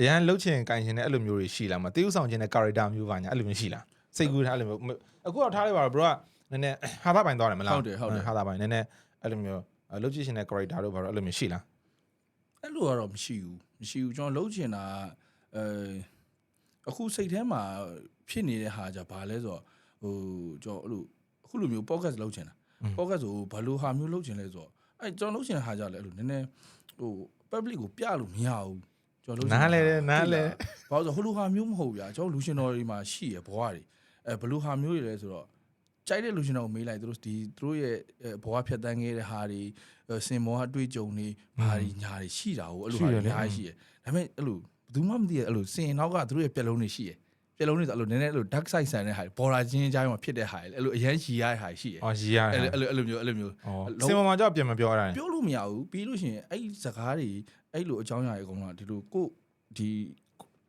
အရန်လှုပ်ချင်ကင်ချင်တဲ့အဲ့လိုမျိုးတွေရှိလားမတေးဥဆောင်ခြင်းတဲ့ character မျိုးပါညာအဲ့လိုမျိုးရှိလားစိတ်ကူးထားအဲ့လိုမျိုးအခုတော့ထားလိုက်ပါတော့ဘရောကနည်းနည်းဟာသာပိုင်သွားတယ်မလားဟုတ်တယ်ဟုတ်တယ်ဟာသာပိုင်နည်းနည်းအဲ့လိုမျိုးလှုပ်ချင်တဲ့ character တို့ဘာလို့အဲ့လိုမျိုးရှိလားအဲ့လိုကတော့မရှိဘူးမရှိဘူးကျွန်တော်လုံးချင်တာအဲအခုစိတ်ထဲမှာဖြစ်နေတဲ့ဟာじゃဘာလဲဆိုတော့ဟိုကျွန်တော်အဲ့လိုအခုလိုမျိုး podcast လုံးချင်တာ podcast ကိုဘာလို့ဟာမျိုးလုံးချင်လဲဆိုတော့အဲကျွန်တော်လုံးချင်တဲ့ဟာကြလဲအဲ့လိုနည်းနည်းဟို public ကိုပြလို့မရဘူးကျွန်တော်လုံးချင်နားလဲတယ်နားလဲဘာလို့ဆိုဟိုလိုဟာမျိုးမဟုတ်ဗျာကျွန်တော်လူရှင်တော်တွေမှာရှိရဘွားတွေအဲဘယ်လိုဟာမျိုးတွေလဲဆိုတော့ကြိုက်တဲ့လူရှင်တော်ကိုမေးလိုက်သူတို့ဒီသူတို့ရဲ့ဘွားဖြတ်တန်းခဲ့တဲ့ဟာတွေစင်မောအတွေ့အကြုံတွေဘာတွေညာတွေရှိတာကိုအဲ့လိုဟာတွေအများကြီးရှိရဒါပေမဲ့အဲ့လိုဘယ်သူမှမသိရအဲ့လိုစင်နောက်ကသူတို့ရဲ့ပြက်လုံးတွေရှိရ ပြက်လုံးတွေဆိုအဲ့လိုနည်းနည်းအဲ့လို dark side ဆန်တဲ့ဟာတွေ border ချင်းကြားမှာဖြစ်တဲ့ဟာတွေအဲ့လိုအရန်ရှိရတဲ့ဟာတွေရှိရအော်ရီးရတယ်အဲ့လိုအဲ့လိုမျိုးအဲ့လိုမျိုးဩစင်မမှာကြောက်ပြန်မပြောရတာပြောလို့မရဘူးပြီးလို့ရှိရင်အဲ့ဒီစကားတွေအဲ့လိုအကြောင်းအရာတွေအကုန်လုံးကဒီလိုကိုဒီ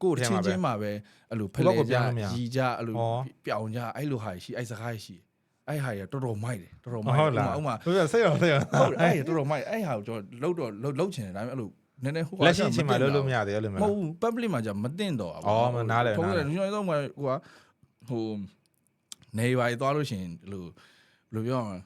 ကိုယ့်ထဲချင်းမှာပဲချင်းမှာပဲအဲ့လိုဖဟိုဘက်လဲကိုကြပြောင်းလို့မရရီကြအဲ့လိုဩပြောင်းကြအဲ့လိုဟာရှိအဲ့စကားရှိအဲ့ဟာရတော်တော်မိုက်တယ်တော်တော်မိုက်ဟုတ်လားဥမာဟုတ်လားစိတ်ရောစိတ်ရောဟုတ်တယ်အဲ့တော်တော်မိုက်အဲ့ဟာကိုကျွန်တော်လှုပ်တော့လှုပ်ချင်တယ်ဒါပေမဲ့အဲ့လို နည်းနည်းဟိုလက်ရှိအချိန်မှာလုပ်လို့မရသေးအဲ့လိုမမျိုးဟုတ်ဘူး public မှာじゃမတင်တော့ဩမနားလည်ထုံးနားလတည်ယ်ညွှန်တော့မှာဟိုကဟိုနေပါသွားလို့ရှိရင်ဒီလိုဘယ်လိုပြောရမလဲ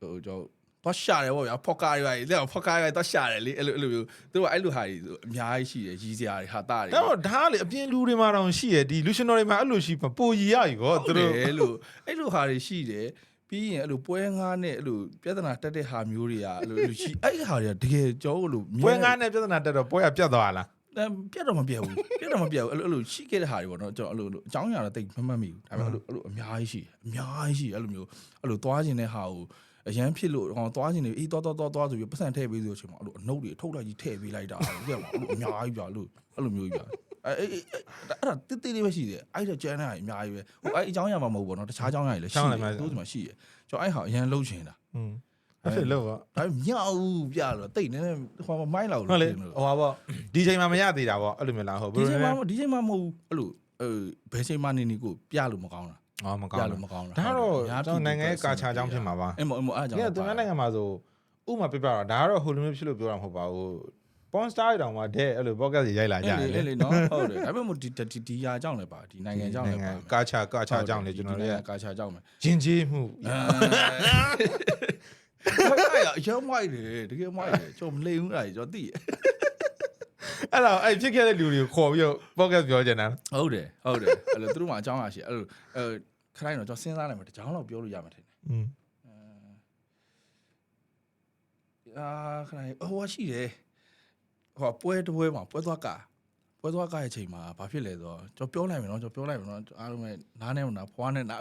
ဟိုကျွန်တော်တော့ရှာတယ်ဗောဗျာဖော့ကားတွေပါလေဖော့ကားတွေတော့ရှာတယ်လေအဲ့လိုအဲ့လိုမျိုးသူတို့ကအဲ့လိုဟာတွေအများကြီးရှိတယ်ရီစရာတွေဟာတာတွေဒါတော့ဒါကလေအပြင်လူတွေမှာတောင်ရှိရဒီလူရှင်တော်တွေမှာအဲ့လိုရှိမှာပိုရီရပြီကောသူသူတို့တို့အဲ့လိုအဲ့လိုဟာတွေရှိတယ် ပြီးရင်အဲ့လိုပွဲငားနဲ့အဲ့လိုပြဿနာတက်တဲ့ဟာမျိုးတွေကအဲ့လိုအဲ့လိုရှိအဲ့ဒီဟာတွေကတကယ်ကြောလို့မြင်ပွဲငါးနဲ့ပြဿနာတက်တော့ပွဲကပြတ်သွားလားအဲပြတ်တော့မပြတ်ဘူးပြတ်တော့မပြတ်ဘူးအဲ့လိုအဲ့လိုရှိခဲ့တဲ့ဟာတွေပေါ့နော်ကျွန်တော်အဲ့လိုအကြောင်းအရာတော့တိတ်မမှတ်မိဘူးဒါပေမဲ့အဲ့လိုအဲ့လိုအများကြီးရှိတယ်အများကြီးရှိတယ်အဲ့လိုမျိုးအဲ့လိုသွားခြင်းတဲ့ဟာကိုအရန်ဖြစ်လို့ဟောသွားခြင်းတွေအေးသွားသွားသွားသွားဆိုပြီးပတ်စံထည့်ပေးဆိုတဲ့အချိန်မှာအဲ့လိုအနှုတ်တွေအထုတ်လိုက်ကြီးထည့်ပေးလိုက်တာပြတ်ပါအဲ့လိုအများကြီးပြလို့အဲ့လိုမျိုးကြီးပြ အဲအေးအဲ့ဒါတိတိလေးပဲရှိတယ်အဲ့ဒါကျန်တဲ့ဟာအများကြီးပဲဟိုအဲ့အကြောင်းအရာမှမဟုတ်ဘူးပေါ့နော်တခြားအကြောင်းအရာတွေလည်းရှိတယ်တို့ဒီမှာရှိတယ်ကျွန်တော်အဲ့ဟာအရန်လှုပ်ချင်တာอืมအဲ့ဖြစ်လို့ကောဒါပေမဲ့မြောက်ပြလို့တိတ်နေနေဟိုမိုင်းလောက်ဟုတ်လေလို့ဟိုပါပေါ့ဒီချိန်မှာမရသေးတာပေါ့အဲ့လိုမျိုးလားဟုတ်ဒီချိန်မှာလဲဒီချိန်မှာမဟုတ်ဘူးအဲ့လိုအဲဘယ်ချိန်မှနေနေကိုပြလို့မကောင်းတာအော်မကောပြင်းလို့ဘူးမကောင်းတာဒါတော့များကျွန်တော်နိုင်ငံရဲ့ကာချာအကြောင်းဖြစ်မှာပါအဲ့မအဲ့မအဲ့ကြောင့်ဒီကသူများနိုင်ငံမှာဆိုဥမာပြပြတော့ဒါကတော့ဟိုလိုမျိုးဖြစ်လို့ပြောတာမဟုတ်ပါဘူး porn star တွေတောင်မှတဲ့အဲ့လို podcast တွေရိုက်လာကြအဲ့တယ်လေလေအဲ့လေနော်ဟုတ်တယ်ဒါပေမဲ့ဒီဒီဒီယာကြောင့်လည်းပါဒီနိုင်ငံကြောင့်လည်းပါကာချာကာချာအကြောင်းလေကျွန်တော်တို့ရဲ့ကာချာကြောင့်ပဲဂျင်ကြီးမှုအဲအဲ့ရမိုက်တယ်တကယ်မိုက်တယ်ကျွန်တော်မလိမ်ဘူးလားကျွန်တော်သိရအဲ့တော့အဲ့ဖြစ်ခဲ့တဲ့လူတွေကိုခေါ်ပြီးတော့ podcast ပြောကြတာဟုတ်တယ်ဟုတ်တယ်အဲ့လိုသူတို့မှအကြောင်းအရာရှိအဲ့လိုအဲခရိုင်းတော့ကျွန်တော်စဉ်းစားလိုက်မှတကြောင်လောက်ပြောလို့ရမှာထင်တယ်อืมအာခဏလေးဟိုကရှိတယ် ဟိုကပွဲတစ်ပွဲမှာပွဲသွားကပွဲသွားကရဲ့အချိန်မှာဘာဖြစ်လဲဆိုတော့ကျွန်တော်ပြောလိုက်မယ်နော်ကျွန်တော်ပြောလိုက်မယ်နော်အားလုံးပဲနားနဲ့မနာဖွားနဲ့နား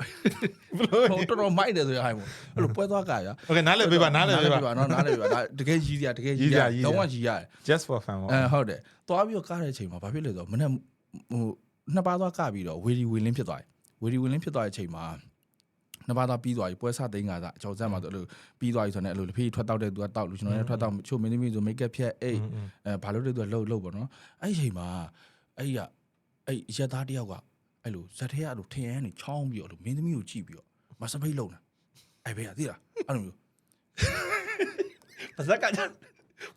ဟိုတော်တော်မိုက်တယ်ဆိုရဟိုင်မို့အဲ့လိုပွဲသွားကရ โอเคနားလည်ပေးပါနားလည်ပေးပါ နော်နားလည်ပေးပါဒါတကယ်ကြီးစရာတကယ်ကြီး ကြီးစရာကြီးစရာ တော့မှကြီးရတယ် just for fun ပေါ့ အဲဟုတ်တယ်သွားပြီးတော့ကားတဲ့အချိန်မှာဘာဖြစ်လဲဆိုတော့မနေ့ဟိုနှစ်ပါးသွားကပြီးတော့ဝေဒီဝေလင်းဖြစ်သွားတယ်ဝေဒီဝေလင်းဖြစ်သွားတဲ့အချိန်မှာ နှစ်ပါးသားပြီးသွားပြီပွဲစသိန်းကစားအကျော်ဆက်မှာဆိုအဲ့လိုပြီးသွားပြီဆိုတော့အဲ့လိုလက်ဖေးထွက်တောက်တဲ့သူကတောက်လူကျွန်တော်လည်းထွက်တောက်ချို့မင်းသမီးဆိုမိတ်ကပ်ဖြတ်အိတ်အဲဘာလို့လဲသူကလှုပ်လှုပ်ပေါ့နော်အဲ့ဒီအချိန်မှာအဲ့ဒီကအဲ့ရက်သားတယောက်ကအဲ့လိုဇက်ထဲကအဲ့လိုထင်ရမ်းနေချောင်းပြီးတော့အဲ့လိုမင်းသမီးကိုကြည့်ပြီးတော့မစဖိတ်လုံတာအဲ့ဘေးကသိလားအဲ့လိုမျိုးပါဇက်ကကြ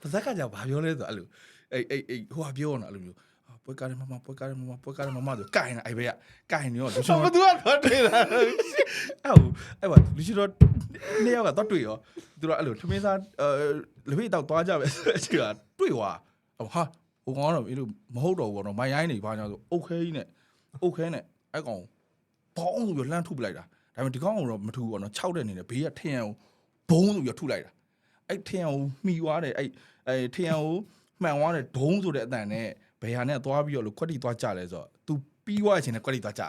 ပါဇက်ကကြဘာပြောလဲဆိုအဲ့လိုအဲ့အဲ့အဲ့ဟိုကပြောနေတာအဲ့လိုမျိုးအာ ပွဲကားရမမပွဲကားရမမပွဲကားရမမဆိုကင်နေတာအဲ့ဘေးကကင်နေတော့လူရှင်ဘာသူကတော့တွေ့တာအဲ့ဟိုအဲ့ပါလူရှိတော့နှစ်ယောက်ကတော့တွေ့ရောသူတို့အဲ့လိုထမင်းစားအဲလက်ဖေးတောက်သွားကြပဲဆိုတဲ့အချိန်ကတွေ့သွားဟာဟဟိုကောင်ကတော့အဲ့လိုမဟုတ်တော့ဘူးပေါ့နော်မိုင်ရိုင်းနေဘာညာဆိုအုတ်ခဲကြီးနဲ့အုတ်ခဲနဲ့အဲ့ကောင်ဘောင်းဆိုပြီးလှမ်းထုပလိုက်တာဒါပေမဲ့ဒီကောင်ကတော့မထူဘူးပေါ့နော်6တဲ့အနေနဲ့ဘေးကထင်အောင်ဘုံဆိုပြီးထုလိုက်တာအဲ့ထင်အောင်မှီသွားတယ်အဲ့အဲ့ထင်အောင်မှန်သွားတယ်ဒုံးဆိုတဲ့အတန်နဲ့ ဘယ်ဟာနဲ့သွားပြီးတော့လို့ခွက်တီသွားကြလဲဆိုတော့ तू ပြီးသွားခြင်းနဲ့ကွက်တီသွားကြ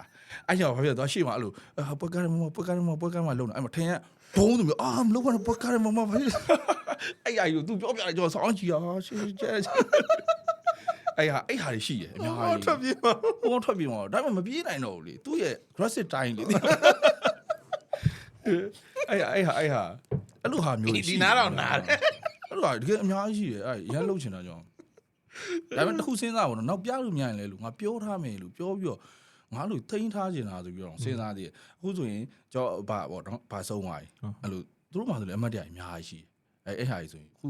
အဲ့ကြောင့်ဘာဖြစ်လဲသွားရှေ့မှာအဲ့လိုပွက်ကားမမပွက်ကားမပွက်ကားမလုံးအဲ့မှာထင်ရဘုံဆိုပြီးအာမလုံးပါနဲ့ပွက်ကားမမဘာဖြစ်လဲအဲ့အရာကြီး तू ပြောပြတယ်ကျွန်တော်ဆောင်းကြည့်ဟာရှေ့ကျဲအဲ့ဟာအဲ့ဟာတွေရှိတယ်အများဟောကြီးထွက်ပြေးမှာဟိုထွက်ပြီးတော့ဒါပေမဲ့မပြေးနိုင်တော့ဘူးလေသူ့ရဲ့ aggressive time လေအဲ့ဟာအဲ့ဟာအဲ့ဟာအဲ့လိုဟာမျိုးတွေရှိဒီတယ်နားတော့နားတယ်အဲ့လိုဟာတကယ်အများကြီးရှိတယ်အဲ့ရန်လှုပ်ချင်တာကြောင့် ဒါပေမဲ့တစ်ခုစဉ်းစားပါတော့နောက်ပြလို့မြန်လဲလို့ငါပြောထားမယ်လို့ပြောပြီးတော့ငါလို့ထိန်းထားချင်တာဆိုပြီးတော့စဉ်းစားသေးတယ်အခုဆိုရင်ကျွန်တော်ဘာပေါ့နော်ဘာဆုံးသွားပြီအဲ့လိုသူတို့မှဆိုလည်းအမှတ်တရအများကြီးရှိတယ်အဲ့အဲ့ဟာကြီးဆိုရင်အခု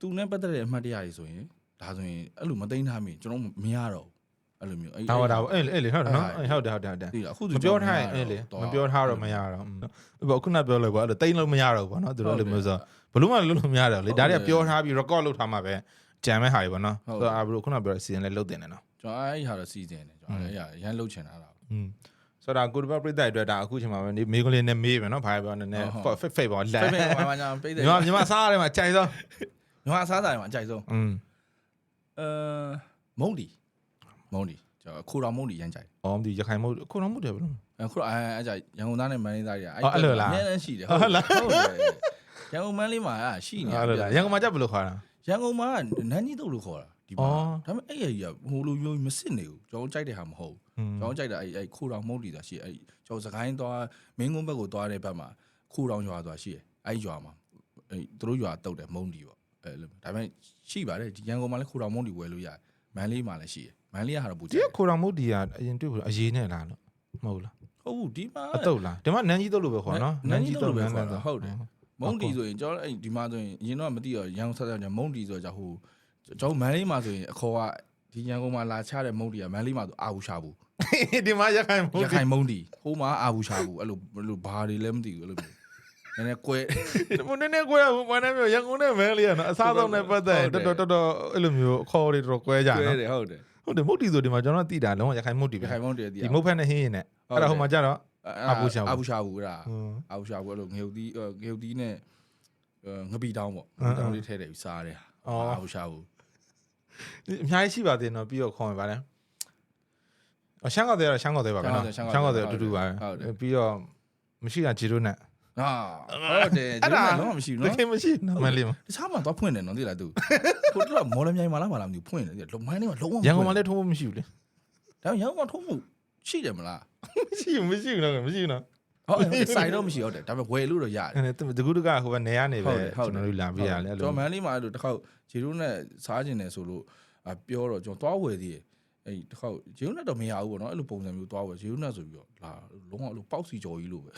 သူနဲ့ပတ်သက်တဲ့အမှတ်တရကြီးဆိုရင်ဒါဆိုရင်အဲ့လိုမသိမ်းထားမိကျွန်တော်မရတော့ဘူးအဲ့လိုမျိုးအဲ့ဒါတော့ဒါအဲ့လေအဲ့လေဟုတ်တယ်နော်အဲ့ဟုတ်တယ်ဟုတ်တယ်ဟုတ်တယ်ဒီအခုမပြောထားရင်အဲ့လေမပြောထားတော့မရတော့ဘူးခုနပြောလို့ပေါ့အဲ့လိုတိမ့်လို့မရတော့ဘူးပေါ့နော်သူတို့လည်းမျိုးဆိုဘလို့မှလုံးလို့မရတော့လေဒါတွေကပြောထားပြီး record လုပ်ထားမှာပဲ ကြံမဲ့ဟာတွေပေါ့နော်ဆိုတော့အဘလို့ခုနပြောစီစဉ်လဲလုပ်တင်တယ်နော် ကျွန်တော်အဲ့ဟာတော့စီစဉ်တယ်ကျွန်တော်အဲ့ဟာရန်လှုပ်ချင်တာလား อืมဆိုတော့ကိုတပတ်ပြိတ္တအတွက်ဒါအခုချိန်မှာပဲမေးကလေးနဲ့မေးပဲနော်ဘာပြောနေနေ fit fit ပေါ့လ ဖေ မ်း ဖေဘာမှညာပေးတယ် ညီမညီမစားရတယ်မှာကြိုက်ဆုံး ညီမအစားစားတယ်မှာအကြိုက်ဆုံး อืม အဲမုံဒီမုံဒီကျွန်တော်ခိုတော်မုံဒီရမ်းကြိုက် အော်ဒီရခိုင်မို့ခုနမို့တယ်ဘလို့ အဲခိုတော်အဲအဲကြိုက်ရန်ကုန်သားနဲ့မန္တလေးသားတွေက အော်အဲ့လိုလား အများနဲ့ရှိတယ် ဟုတ်လား ဟုတ်တယ်ရန်ကုန်မန္တလေးမှာအဲ့ရှိနေ အဲ့လိုလားရန်ကုန်မှာကြက်ဘလို့ခေါ်တာ ရန်ကုန်မှာကနန်းကြီးတုတ်လို့ခေါ်တာဒီမှာအော်ဒါပေမဲ့အဲ့ရကြီးကဟိုလိုမျိုးမစစ်နေဘူးကျွန်တော်ကြိုက်တဲ့ဟာမဟုတ်ဘူးอืมကျွန်တော်ကြိုက်တာအဲ့အဲ့ခိုတော်မုံဒီသာရှိအဲ့ကျွန်တော်စကိုင်းသွားမင်းကုန်းဘက်ကိုသွားတဲ့ဘက်မှာခိုတော်ရွာသွားရှိတယ်အဲ့ရွာမှာအဲ့သူတို့ရွာတုတ်တယ်မုံဒီပေါ့အဲ့လိုဒါပေမဲ့ရှိပါတယ်ဒီရန်ကုန်မှာလည်းခိုတော်မုံဒီဝယ်လို့ရတယ်မန္တလေးမှာလည်းရှိတယ်မန္တလေးကဟာတော့ပူကြဒီတယ်ခိုတော်မို့ဒီကအရင်တွေ့ဘူးအရေးနဲ့လားလို့မဟုတ်လားဟုတ်ဘူးဒီမှာအတုတ်လားဒီမှာနန်းကြီးတုတ်လို့ပဲခေါ်နော်နန်းကြီးတုတ်လို့ပဲခေါ်တာနန်းဟုတ်တယ် မုံတီဆိုရင်ကျွန်တော်အဲ့ဒီမှာဆိုရင်အရင်တော့မသိတော့ရန်ကုန်ဆက်ဆက်ကြမုံတီဆိုတော့ဟိုကျွန်တော်မန်လေးမှာဆိုရင်အခေါ်ကဒီရန်ကုန်မှာလာချတဲ့မုံတီကမန်လေးမှာဆိုအာဘူးရှာဘူးဒီမှာရခိုင်မို့ရခိုင်မုံတီဟိုမှာအာဘူးရှာဘူးအဲ့လိုအဲ့လိုဘာတွေလဲမသိဘူးအဲ့လိုမျိုးနည်းနည်းကွဲဒီမနေ့နဲ့ကိုရမနေ့မျိုးရန်ကုန်နဲ့မဲလေးရနော်အစားဆုံးနဲ့ပတ်သက်တော်တော်တော်တော်အဲ့လိုမျိုးအခေါ်တွေတော်တော်ကွဲကြကွဲနော်တယ်ဟုတ်တယ်ဟုတ်တယ်မုတ်တီဆိုဒီမှာကျွန်တော်တိတာလုံးဝရခိုင်မုတ်တီရပဲခိုင်မုံတီတည်းဒီမုတ်ဖက်နဲ့ဟင်းရင်နဲ့အဲ့ဒါဟိုမှာကြတော့ အာဘူးရှာဘူး အာဘူးရှာဘူးအဲ့ဒါဟွန်းအာဘူးရှာဘူးအဲ့လိုငရုတ်သီးငရုတ်သီးနဲ့ငပီတောင်းပေါ့အင်းအင်းတောင်းလေးထည့်တယ်ပြီးစားတယ်အော် အာဘူးရှာဘူးအများကြီးရှိပါသေးတယ်နော်ပြီးတော့ခေါ်ရပါလဲအရှမ်းကောက်သေးရရှမ်းကောက်သေးပါပဲနော်ရှမ်းကောက်သေးအတူတူပါပဲပြီးတော့မရှိတာဂျီရိုနဲ့ဟာဟုတ်တယ်ဒီလိုလုံးဝမရှိဘူးတနော် ကယ်မရှိနော်မလေးမတခြားမှာသွားဖွင့်တယ်နော်သိလားသူဟိုတော့မော်လမြိုင်မှာလားမလားမသိဘူးဖွင့်တယ်သိလားလုံမိုင်းလေးမှာလုံးဝရန်ကုန်မှာလည်းထုံးဖို့မရှိဘူးလေဒါပေမဲ့ရန်ကုန်မှာထုံးမှု ရှိတယ်မလားမရှိဘူးမရှိဘူးနော်မရှိဘူးနော်ဟုတ်တယ်ဆိုင်တော့မရှိဟုတ်တယ်ဒါပေမဲ့ဝယ်လို့တော့ရတယ်အဲ့ဒါတကူတကဟိုကနေရနေပဲဟုတ်တယ်ဟုတ်တယ်ကျွန်တော်တို့လာပြီးရတယ်အဲ့ကျွန်လိုတော်မန်လေးမှာအဲ့လိုတစ်ခေါက်ဂျီရိုနဲ့စားကျင်တယ်ဆိုလို့အပြောတော့ကျွန်တော်သွားဝယ်သေးတယ်အဲ့ဒီတစ်ခေါက်ဂျီရိုနဲ့တော့မရဘူးပေါ့နော်အဲ့လိုပုံစံမျိုးသွားဝယ်ဂျီရိုနဲ့ဆိုပြီးတော့လာလုံးဝအဲ့လိုပေါက်စီကြော်ကြီးလို့ပဲ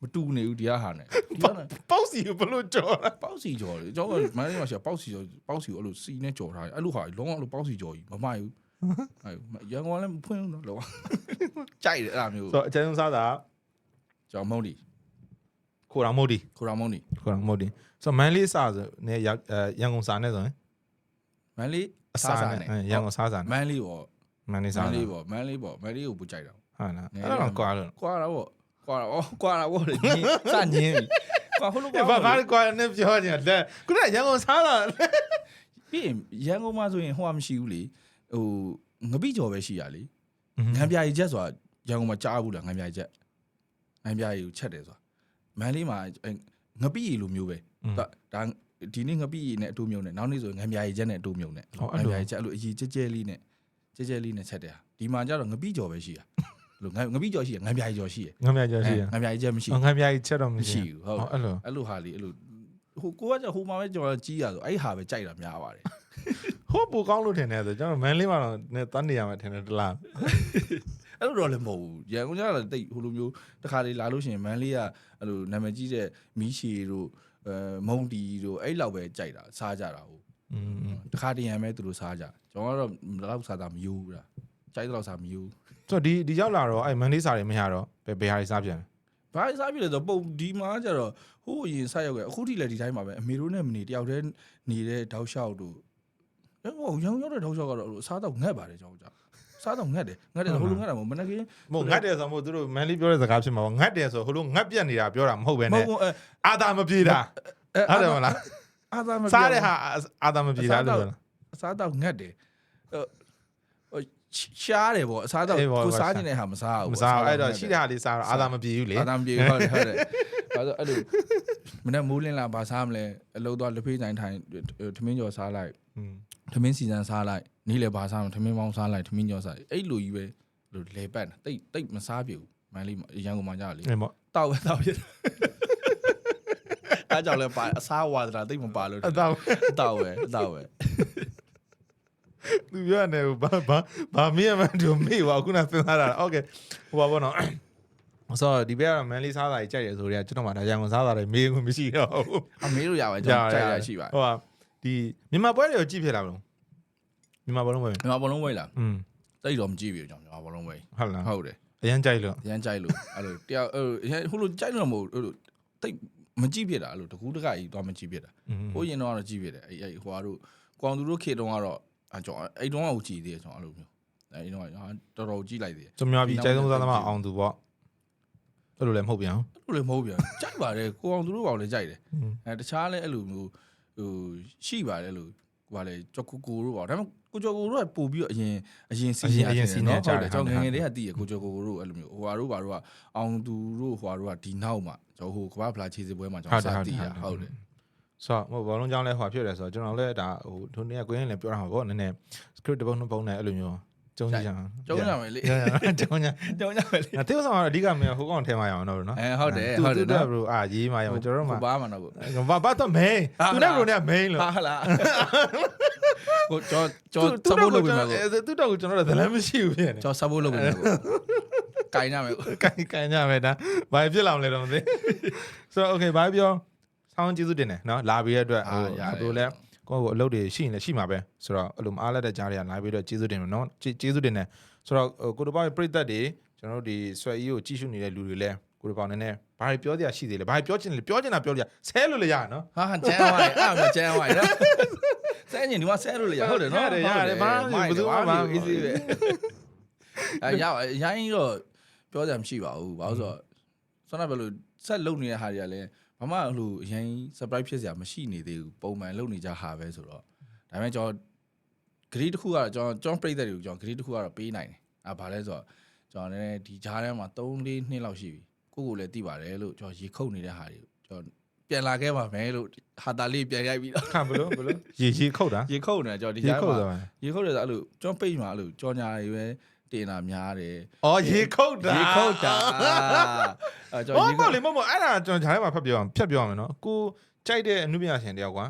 မတူနေဘူးဒီကဟာနဲ့ဒီကနဲ့ပေါ့စီဘလို့ကြော်တာပေါက်စီကြော်လေကျွန်တော်မန်လေးမှာရှာပေါက်စီကြော်ပေါက်စီကိုအဲ့လိုစီနဲ့ကြော်ထားတယ်အဲ့လိုဟာလုံးဝအဲ့လိုပေါက်စီကြော်ကြီးမမိုက်ဘူး အဲ့ရန်ကုန်ကလည်းမဖွင့်ဘူးနော်လောကြိုက်တယ်အဲ့လိုမျိုးဆိုတော့အကျဉ်းဆုံးစားတာကျွန်တော်မုံဒီခိုရာမုတ်ဒီခိုရာမုံဒီခိုရာမုတ်ဒီဆိုတော့မန်လေးစားဆိုနေရရန်ကုန်စားနေဆိုရင်မန်လေးအစားနဲ့ရန်ကုန်စားစားမန်လေးပေါ့မန်လေးမစားန်စားလေးပေါ့မန်လေးပေါ့မန်လေးကိုပူကြိုက်တာဟုတ်လားအဲ့တော့ကွာလို့ကွာတာပေါ့ကွာတာဩကွာတာပေါ့လေစညင်းပြီကွာဟိုလိုကွာဘာဘာကွာနေပြောနေတယ်ခုနရန်ကုန်စားတာပြီးရင်ရန်ကုန်မှာဆိုရင်ဟိုကမရှိဘူးလေ ဟိုငပိကျော်ပဲရှိရလေငံပြာကြီးချက်ဆိုတာရန်ကုန်မှာကြားဘူးလားငံပြာကြီးချက်ငံပြာကြီးကိုချက်တယ်ဆိုတာမန်လေးမှာငပိရီလိုမျိုးပဲဒါဒါဒီနေ့ငပိရီနဲ့အတူမျိုးနဲ့နောက်နေ့ဆိုငံပြာကြီးချက်နဲ့အတူမျိုးနဲ့ငံပြာကြီးချက်အဲ့လိုအကြီးကြဲကြဲလေးနဲ့ကြဲကြဲလေးနဲ့ချက်တယ်ဒီမှာကျတော့ငပိကျော်ပဲရှိရလို့ငပိကျော်ရှိရငံပြာကြီးကျော်ရှိရငမ်းမြကြောရှိရငံပြာကြီးချက်မရှိငမ်းမြကြီးချက်တော့မမရှိရှိဘူးဟုတ်အဲ့လိုအဲ့လိုဟာလေးအဲ့လိုဟိုကိုကကျဟိုမှာပဲကျွန်တော်ကြီးရဆိုအဲ့ဟာပဲကြိုက်တာများပါတယ် ဟိုပူကောင်းလို့ထင်တယ်ဆိုကျွန်တော်မန်လေးမှာတော့နေတန်းနေရမှာထင်တယ်တလားအဲ့လိုတော့လည်းမဟုတ်ဘူးရန်ကုန်ကျတော့တိတ်ဟိုလိုမျိုးတစ်ခါလေးလာလို့ရှိရင်မန်လေးကအဲ့လိုနာမည်ကြီးတဲ့မီးရှည်တို့အဲမုံတီတို့အဲ့လောက်ပဲကြိုက်တာစားကြတာဟုတ်อืมတစ်ခါတရံပဲသူတို့စားကြကျွန်တော်ကတော့လောက်စားတာမယူဘူးလားကြိုက်တော့စားမယူဆိုတော့ဒီဒီရောက်လာတော့အဲ့မန်လေးစားတွေမရတော့ဘယ်ဘယ်ဟာတွေစားပြန်လဲဘာစားပြလဲဆိုပုံဒီမှာကျတော့ဟိုအရင်ဆက်ရောက်ခဲ့အခုထိလည်းဒီတိုင်းပါပဲအမေတို့နဲ့မနေတယောက်တည်းနေတဲ့တောက်လျှောက်တို့ ဟိုရောင်ရောက်တဲ့ထောက်ချောက်ကတော့အဲ့လိုအစားတော့ငတ်ပါတယ်ကျွန်တော်ကြာစားတော့ငတ်တယ်ငတ်တယ်ဟိုလိုငတ်တာမဟုတ်မနက်ကင်းမဟုတ်ငတ်တယ်ဆိုမို့သူတို့မန်လေးပြောတဲ့စကားဖြစ်မှာပေါ့ငတ်တယ်ဆိုဟိုလိုငတ်ပြက်နေတာပြောတာမဟုတ်ပဲမနဲ့ဟုတ်ဘူးအဲအာသာမပြေတာအဲဟုတ်တယ်မလားအာသာမစားတဲ့ဟာအာသာမပြေတာလို့ပြောတာအစားတော့ငတ်တယ်ဟိုရှားတယ်ပေါ့အစားတော့အေးပေါ့ကိုပေါ့စားနေတဲ့ဟာမစားဘူးမစားဘူးအဲ့တော့ရှိတဲ့ဟာလေးစားတော့အာသာမပြေဘူးလေအာသာမပြေဘူးဟုတ်တယ်ဟုတ်တယ် ဒါဆိုအဲ့လိုမနေ့မိုးလင်းလာဘာစားမလဲအလုပ်တော့လက်ဖေးဆိုင်ထိုင်ထမင်းကျော်စားလိုက် อืม ထမင်းစီစံစားလိုက်နေ့လေဘာစားမလဲထမင်းပေါင်းစားလိုက်ထမင်းကျော်စားအဲ့လိုကြီးပဲလိုလေပတ်တိတ်တိတ်မစားပြဘူးမန်လေးရန်ကုန်မှာကြာလေ အဲ့ပေါ့ တောက်ပဲတောက်ပြအားကြောင့်လဲပါအစားဝါဒတာတိတ်မပါလို့ အတော့ တောက်ပဲတောက်ပဲ သူပြောနေဘာဘာဘာမင်းအမန်တို့မေ့ပါခုနစဉ်းစားတာโอเคဟိုပါဘောနော် ဆိုတော့ဒီဘက်ကတော့မန်လေးစားတာကြီးကြိုက်တယ်ဆိုတော့ကျွန်တော်မှဒါရန်ကုန်စားတာတွေမေးခွင့်မရှိတော့ဘူးအမေးလို့ရပါတယ်ကျွန်တော်ကြိုက်တာရှိပါတယ်ဟိုကဒီမြန်မာပွဲတွေကိုကြည့်ဖြစ်လာမလို့မြန်မာဘောလုံးပွဲမြန်မာဘောလုံးပွဲလားอืมတိတ်တော့မကြည့်ပြီကျွန်တော်မြန်မာဘောလုံးပွဲဟုတ်လားဟုတ်တယ်အရန်ကြိုက်လို့အရန်ကြိုက်လို့အဲ့လိုတယောက်ဟိုလိုကြိုက်လို့မဟုတ်ဟိုလိုတိတ်မကြည့်ဖြစ်တာအဲ့လိုတကူးတကကြီးတော့မကြည့်ဖြစ်တာဟိုရင်တော့တော့ကြည့်ဖြစ်တယ်အဲ့အဲ့ဟိုဟာတို့ကွန်သူတို့ခေတုံးကတော့အကျော်အဲ့တုံးကကိုကြည့်သေးတယ်ကျွန်တော်အဲ့လိုမျိုးအဲ့တုံးကတော်တော်ကြည့်လိုက်သေးတယ်ကျွန်မပြည်ကြိုက်ဆုံးစားသမားအောင်သူပေါ့ အဲ့လိုလည်းမဟုတ်ပြန်အဲ့လိုလည်းမဟုတ်ပြန်ကြိုက်ပါတယ်ကိုအောင်သူတို့ကောင်လည်းကြိုက်တယ်อืมအဲတခြားလည်းအဲ့လိုမျိုးဟိုရှိပါတယ်လို့ဟိုပါလေကြောက်ကိုကိုတို့ပေါ့ဒါပေမဲ့ကိုကျော်ကိုတို့ကပို့ပြီးတော့အရင်အရင်စီနေရတယ်နော်ဟုတ်တယ်ကျွန်တော်ငငယ်လေးကတည်ရကိုကျော်ကိုကိုတို့အဲ့လိုမျိုးဟိုဟာတို့ဘာတို့ကအောင်သူတို့ဟိုဟာတို့ကဒီနောက်မှာကျွန်တော်ဟိုကမ္ဘာဖလားခြေစစ်ပွဲမှာကျွန်တော်စတည်ရဟုတ်တယ်ဆိုတော့ဘောလုံးကြောင်းလဲဟွာဖြစ်တယ်ဆိုတော့ကျွန်တော်လည်းဒါဟိုထိုနေ့ကကိုရင်းလည်းပြောတာမှာပေါ့နည်းနည်း script တစ်ပုံနှစ်ပုံနဲ့အဲ့လိုမျိုး ကျုံကြည့်ကြအောင်ကျုံးရမယ်လေကျုံကြကျုံးရမယ်လေငါတေးဥဆောင်ကတော့အဓိကမင်းဟိုကောင်ထဲမှာရအောင်တော့နော်အဲဟုတ်တယ်သူဟုတ်တယ်သူနော်ကဘရိုအာရေးမှာရအောင်ကျွန်တော်တို့မှာဘာမှမတော့ဘူးဘာဘာတော့ main သူနဲ့ဘရိုနဲ့ main လို့ဟာလားကိုကျော်ကျော်စပိုးလုပ်ပြီးမှာကိုသူတော့ကျွန်တော်တို့ဇလန်းမရှိဘူးဖြစ်နေကျော်စပိုးလုပ်ပြီးမှာကိုကင်ရမယ်ကိုကန်ကန်ကြမယ်ဒါဘာဖြစ်လာမလဲတော့မသိဆိုတော့ okay ဘာပြောဆောင်းကျေးဇူးတင်တယ်နော်လာပြီးရတဲ့အတွက်ဟိုဘရိုလဲ ကိုယ့်ကိုအလုပ်တွေရှိရင်လည်းရှိမှာပဲဆိုတော့အဲ့လိုမအားလက်တဲ့ကြားတွေကလာပြီးတော့ကျေးဇူးတင်တယ်နော်ကျေးဇူးတင်တယ်ဆိုတော့ကိုတပေါင်းပြိသက်တွေကျွန်တော်တို့ဒီဆွဲအီးကိုကြည့်ရှုနေတဲ့လူတွေလည်းကိုတပေါင်းနည်းနည်းဘာတွေပြောကြရရှိသေးလဲဘာတွေပြောချင်လဲပြောချင်တာပြောကြဆဲလို့လည်းရနော်ဟာကျန်းဝိုင်းအဲ့မကျန်းဝိုင်းနော်ဆဲညင်ဒီမှာဆဲလို့လေဟုတ်တယ်နော်ရတယ်ရတယ်ဘာမှမလုပ်ဘာမှ easy ပဲအဲရရိုင်းတော့ပြောစရာမရှိပါဘူးဘာလို့ဆိုတော့ဆွမ်းနာဘယ်လိုဆက်လုံနေတဲ့ဟာတွေကလည်း ဘာမှဟိုအရင် surprise ဖြစ်စရာမရှိနေသေးဘူးပုံမှန်လုံနေကြဟာပဲဆိုတော့ဒါပေမဲ့ကျွန်တော်ဂရီတစ်ခုကတော့ကျွန်တော်ကျွန်တော်ပြိသက်တွေကိုကျွန်တော်ဂရီတစ်ခုကတော့ပေးနိုင်တယ်အဲဘာလဲဆိုတော့ကျွန်တော်လည်းဒီဂျားထဲမှာ3 4နှစ်လောက်ရှိပြီကိုကိုလည်းသိပါတယ်လို့ကျွန်တော်ရေခုတ်နေတဲ့ဟာတွေကျွန်တော်ပြန်လာခဲ့ပါမယ်လို့ဟာတာလေးပြန်ရိုက်ပြီးတော့ခံဘလို့ဘလို့ရေရေခုတ်တာရေခုတ်နေကျွန်တော်ဒီရေကြားခုတ်မှာတာရေခုတ်တယ်ဆိုအဲ့လိုကျွန်တော်ပိတ်မှာအဲ့လိုကြော်ညာတွေပဲ တင်တာများတယ် အော်ရေခုတ်တာ ရေခုတ်တာအဲကျွန် ဟော တော်ရေခု ပေါ့ တ် လေမဟုတ်အဲ့ဒါကျွန်တော်ဂျာထဲမှာဖတ်ပြောအောင်ဖြတ်ပြောအောင်မယ်နော်ကိုကြိုက်တဲ့အမှုပညာရှင်တယောက်ကွာ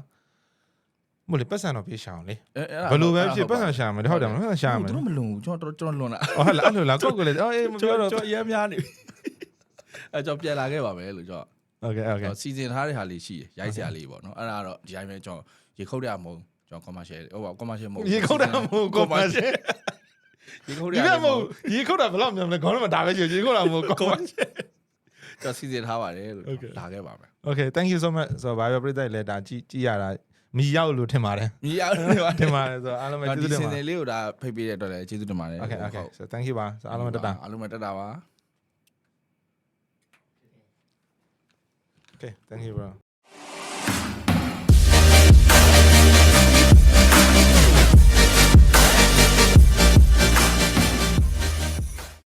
မဟုတ်လေပတ်စံတော့ပြေးရှာအောင်လေ အဲ ဘယ်လိုပဲဖြစ်ပတ်စံရှာမယ်ဟုတ်တယ်မဟုတ်ပတ်စံရှာမယ် သူတို့မလုံဘူးကျွန်တော်ကျွန်တော်လွန်တာ အော်ဟုတ်လားအဲ့လိုလားကိုကိုလေအော်အေးမ ကျွ ပြော န် တော့ တော်ကျွန်တော်ရဲများနေအဲကျွန်တော်ပြန်လာခဲ့ပါမယ်လို့ကျွန်တော် โอเคโอเค စီစဉ်ထားတဲ့ဟာလေးရှိရရိုက်စရာလေးပေါ့နော်အဲ့ဒါတော့ဒီတိုင်းပဲကျွန်တော်ရေခုတ်ရမဟုတ်ကျွန်တော် commercial ဟိုပါ commercial မဟုတ် ရေခုတ်တာမဟုတ်ကိုမ ရေခုတ်ရဒီကမဟုတ်ရေခုတ်တာဘယ်လောက်များမလဲခေါင်းထဲမှာဒါပဲရှိရေခုတ်တာမဟုတ်ကောင်းကျွန်တော်စီစဉ်ထားပါတယ်လို့လာခဲ့ပါမယ် Okay thank you so much ဆိုတော့ Viber ပြည့်တဲ့ letter ကြည့်ကြည့်ရတာမီရောက်လို့ထင်ပါတယ်မီရောက်လို့ထင်ပါတယ်ဆိုတော့အားလုံးပဲကျေးဇူးတင်ပါတယ်ဒီစင်တယ်လေးကိုဒါဖိတ်ပေးတဲ့အတွက်လည်းကျေးဇူးတင်ပါတယ် Okay okay so thank you ပါဆိုအားလုံးပဲတက်တာအားလုံးပဲတက်တာပါ Okay thank you bro